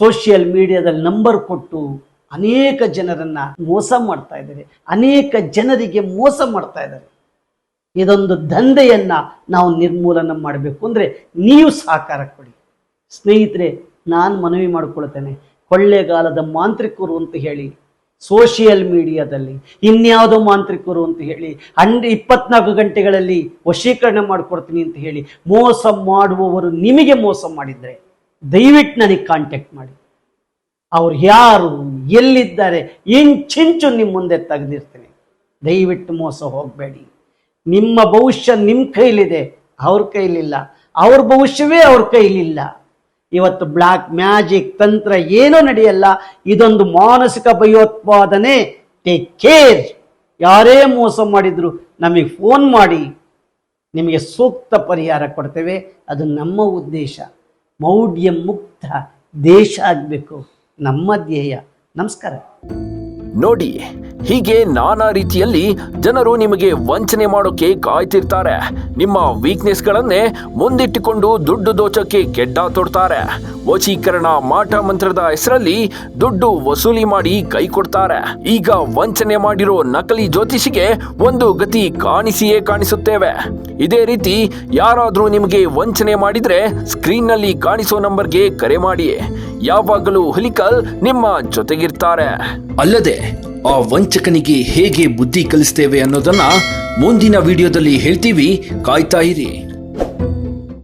ಸೋಷಿಯಲ್ ಮೀಡಿಯಾದಲ್ಲಿ ನಂಬರ್ ಕೊಟ್ಟು ಅನೇಕ ಜನರನ್ನ ಮೋಸ ಮಾಡ್ತಾ ಇದ್ದಾರೆ. ಅನೇಕ ಜನರಿಗೆ ಮೋಸ ಮಾಡ್ತಾ ಇದ್ದಾರೆ. ಇದೊಂದು ದಂಧೆಯನ್ನ ನಾವು ನಿರ್ಮೂಲನ ಮಾಡಬೇಕು ಅಂದ್ರೆ ನೀವು ಸಹಕಾರ ಕೊಡಿ. ಸ್ನೇಹಿತರೆ, ನಾನು ಮನವಿ ಮಾಡಿಕೊಳ್ತೇನೆ. ಕೊಳ್ಳೆಗಾಲದ ಮಾಂತ್ರಿಕರು ಅಂತ ಹೇಳಿ ಸೋಷಿಯಲ್ ಮೀಡಿಯಾದಲ್ಲಿ ಇನ್ಯಾವುದೋ ಮಾಂತ್ರಿಕರು ಅಂತ ಹೇಳಿ, ಹಂಡ್ ಇಪ್ಪತ್ನಾಲ್ಕು ಗಂಟೆಗಳಲ್ಲಿ ವಶೀಕರಣ ಮಾಡಿಕೊಡ್ತೀನಿ ಅಂತ ಹೇಳಿ ಮೋಸ ಮಾಡುವವರು ನಿಮಗೆ ಮೋಸ ಮಾಡಿದರೆ ದಯವಿಟ್ಟು ನನಗೆ ಕಾಂಟ್ಯಾಕ್ಟ್ ಮಾಡಿ. ಅವ್ರು ಯಾರು, ಎಲ್ಲಿದ್ದಾರೆ ಇಂಚಿಂಚು ನಿಮ್ಮ ಮುಂದೆ ತೆಗೆದಿರ್ತೀನಿ. ದಯವಿಟ್ಟು ಮೋಸ ಹೋಗಬೇಡಿ. ನಿಮ್ಮ ಭವಿಷ್ಯ ನಿಮ್ಮ ಕೈಲಿದೆ, ಅವ್ರ ಕೈಲಿಲ್ಲ. ಅವ್ರ ಭವಿಷ್ಯವೇ ಅವ್ರ ಕೈಲಿಲ್ಲ. ಇವತ್ತು ಬ್ಲ್ಯಾಕ್ ಮ್ಯಾಜಿಕ್ ತಂತ್ರ ಏನೂ ನಡೆಯಲ್ಲ. ಇದೊಂದು ಮಾನಸಿಕ ಭಯೋತ್ಪಾದನೆ. ಟೇಕ್ ಕೇರ್ ಯಾರೇ ಮೋಸ ಮಾಡಿದ್ರು ನಮಗೆ ಫೋನ್ ಮಾಡಿ. ನಿಮಗೆ ಸೂಕ್ತ ಪರಿಹಾರ ಕೊಡ್ತೇವೆ. ಅದು ನಮ್ಮ ಉದ್ದೇಶ. ಮೌಢ್ಯ ಮುಕ್ತ ದೇಶ ಆಗಬೇಕು. ನಮ್ಮ ಧ್ಯೇಯ. ನಮಸ್ಕಾರ. ನೋಡಿ ಹೀಗೆ ನಾನಾ ರೀತಿಯಲ್ಲಿ ಜನರು ನಿಮಗೆ ವಂಚನೆ ಮಾಡೋಕೆ ಕಾಯ್ತಿರ್ತಾರೆ. ನಿಮ್ಮ ವೀಕ್ನೆಸ್ಗಳನ್ನೇ ಮುಂದಿಟ್ಟುಕೊಂಡು ದುಡ್ಡು ದೋಚಕ್ಕೆ ಗೆಡ್ಡ ತೊಡ್ತಾರೆ. ವಶೀಕರಣ ಮಾಟ ಮಂತ್ರದ ಹೆಸರಲ್ಲಿ ದುಡ್ಡು ವಸೂಲಿ ಮಾಡಿ ಕೈ ಕೊಡ್ತಾರೆ. ಈಗ ವಂಚನೆ ಮಾಡಿರೋ ನಕಲಿ ಜ್ಯೋತಿಷಿಗೆ ಒಂದು ಗತಿ ಕಾಣಿಸಿಯೇ ಕಾಣಿಸುತ್ತೇವೆ. ಇದೇ ರೀತಿ ಯಾರಾದರೂ ನಿಮಗೆ ವಂಚನೆ ಮಾಡಿದ್ರೆ ಸ್ಕ್ರೀನ್ನಲ್ಲಿ ಕಾಣಿಸೋ ನಂಬರ್ಗೆ ಕರೆ ಮಾಡಿ ಯಾವಾಗಲೂ ಹುಲಿಕಲ್ ನಿಮ್ಮ ಜೊತೆಗಿರ್ತಾರೆ. ಅಲ್ಲದೆ ಆ ವಂಚಕನಿಗೆ ಹೇಗೆ ಬುದ್ಧಿ ಕಲಿಸ್ತೇವೆ ಅನ್ನೋದನ್ನ ಮುಂದಿನ ವಿಡಿಯೋದಲ್ಲಿ ಹೇಳ್ತೀವಿ. ಕಾಯ್ತಾ ಇರಿ.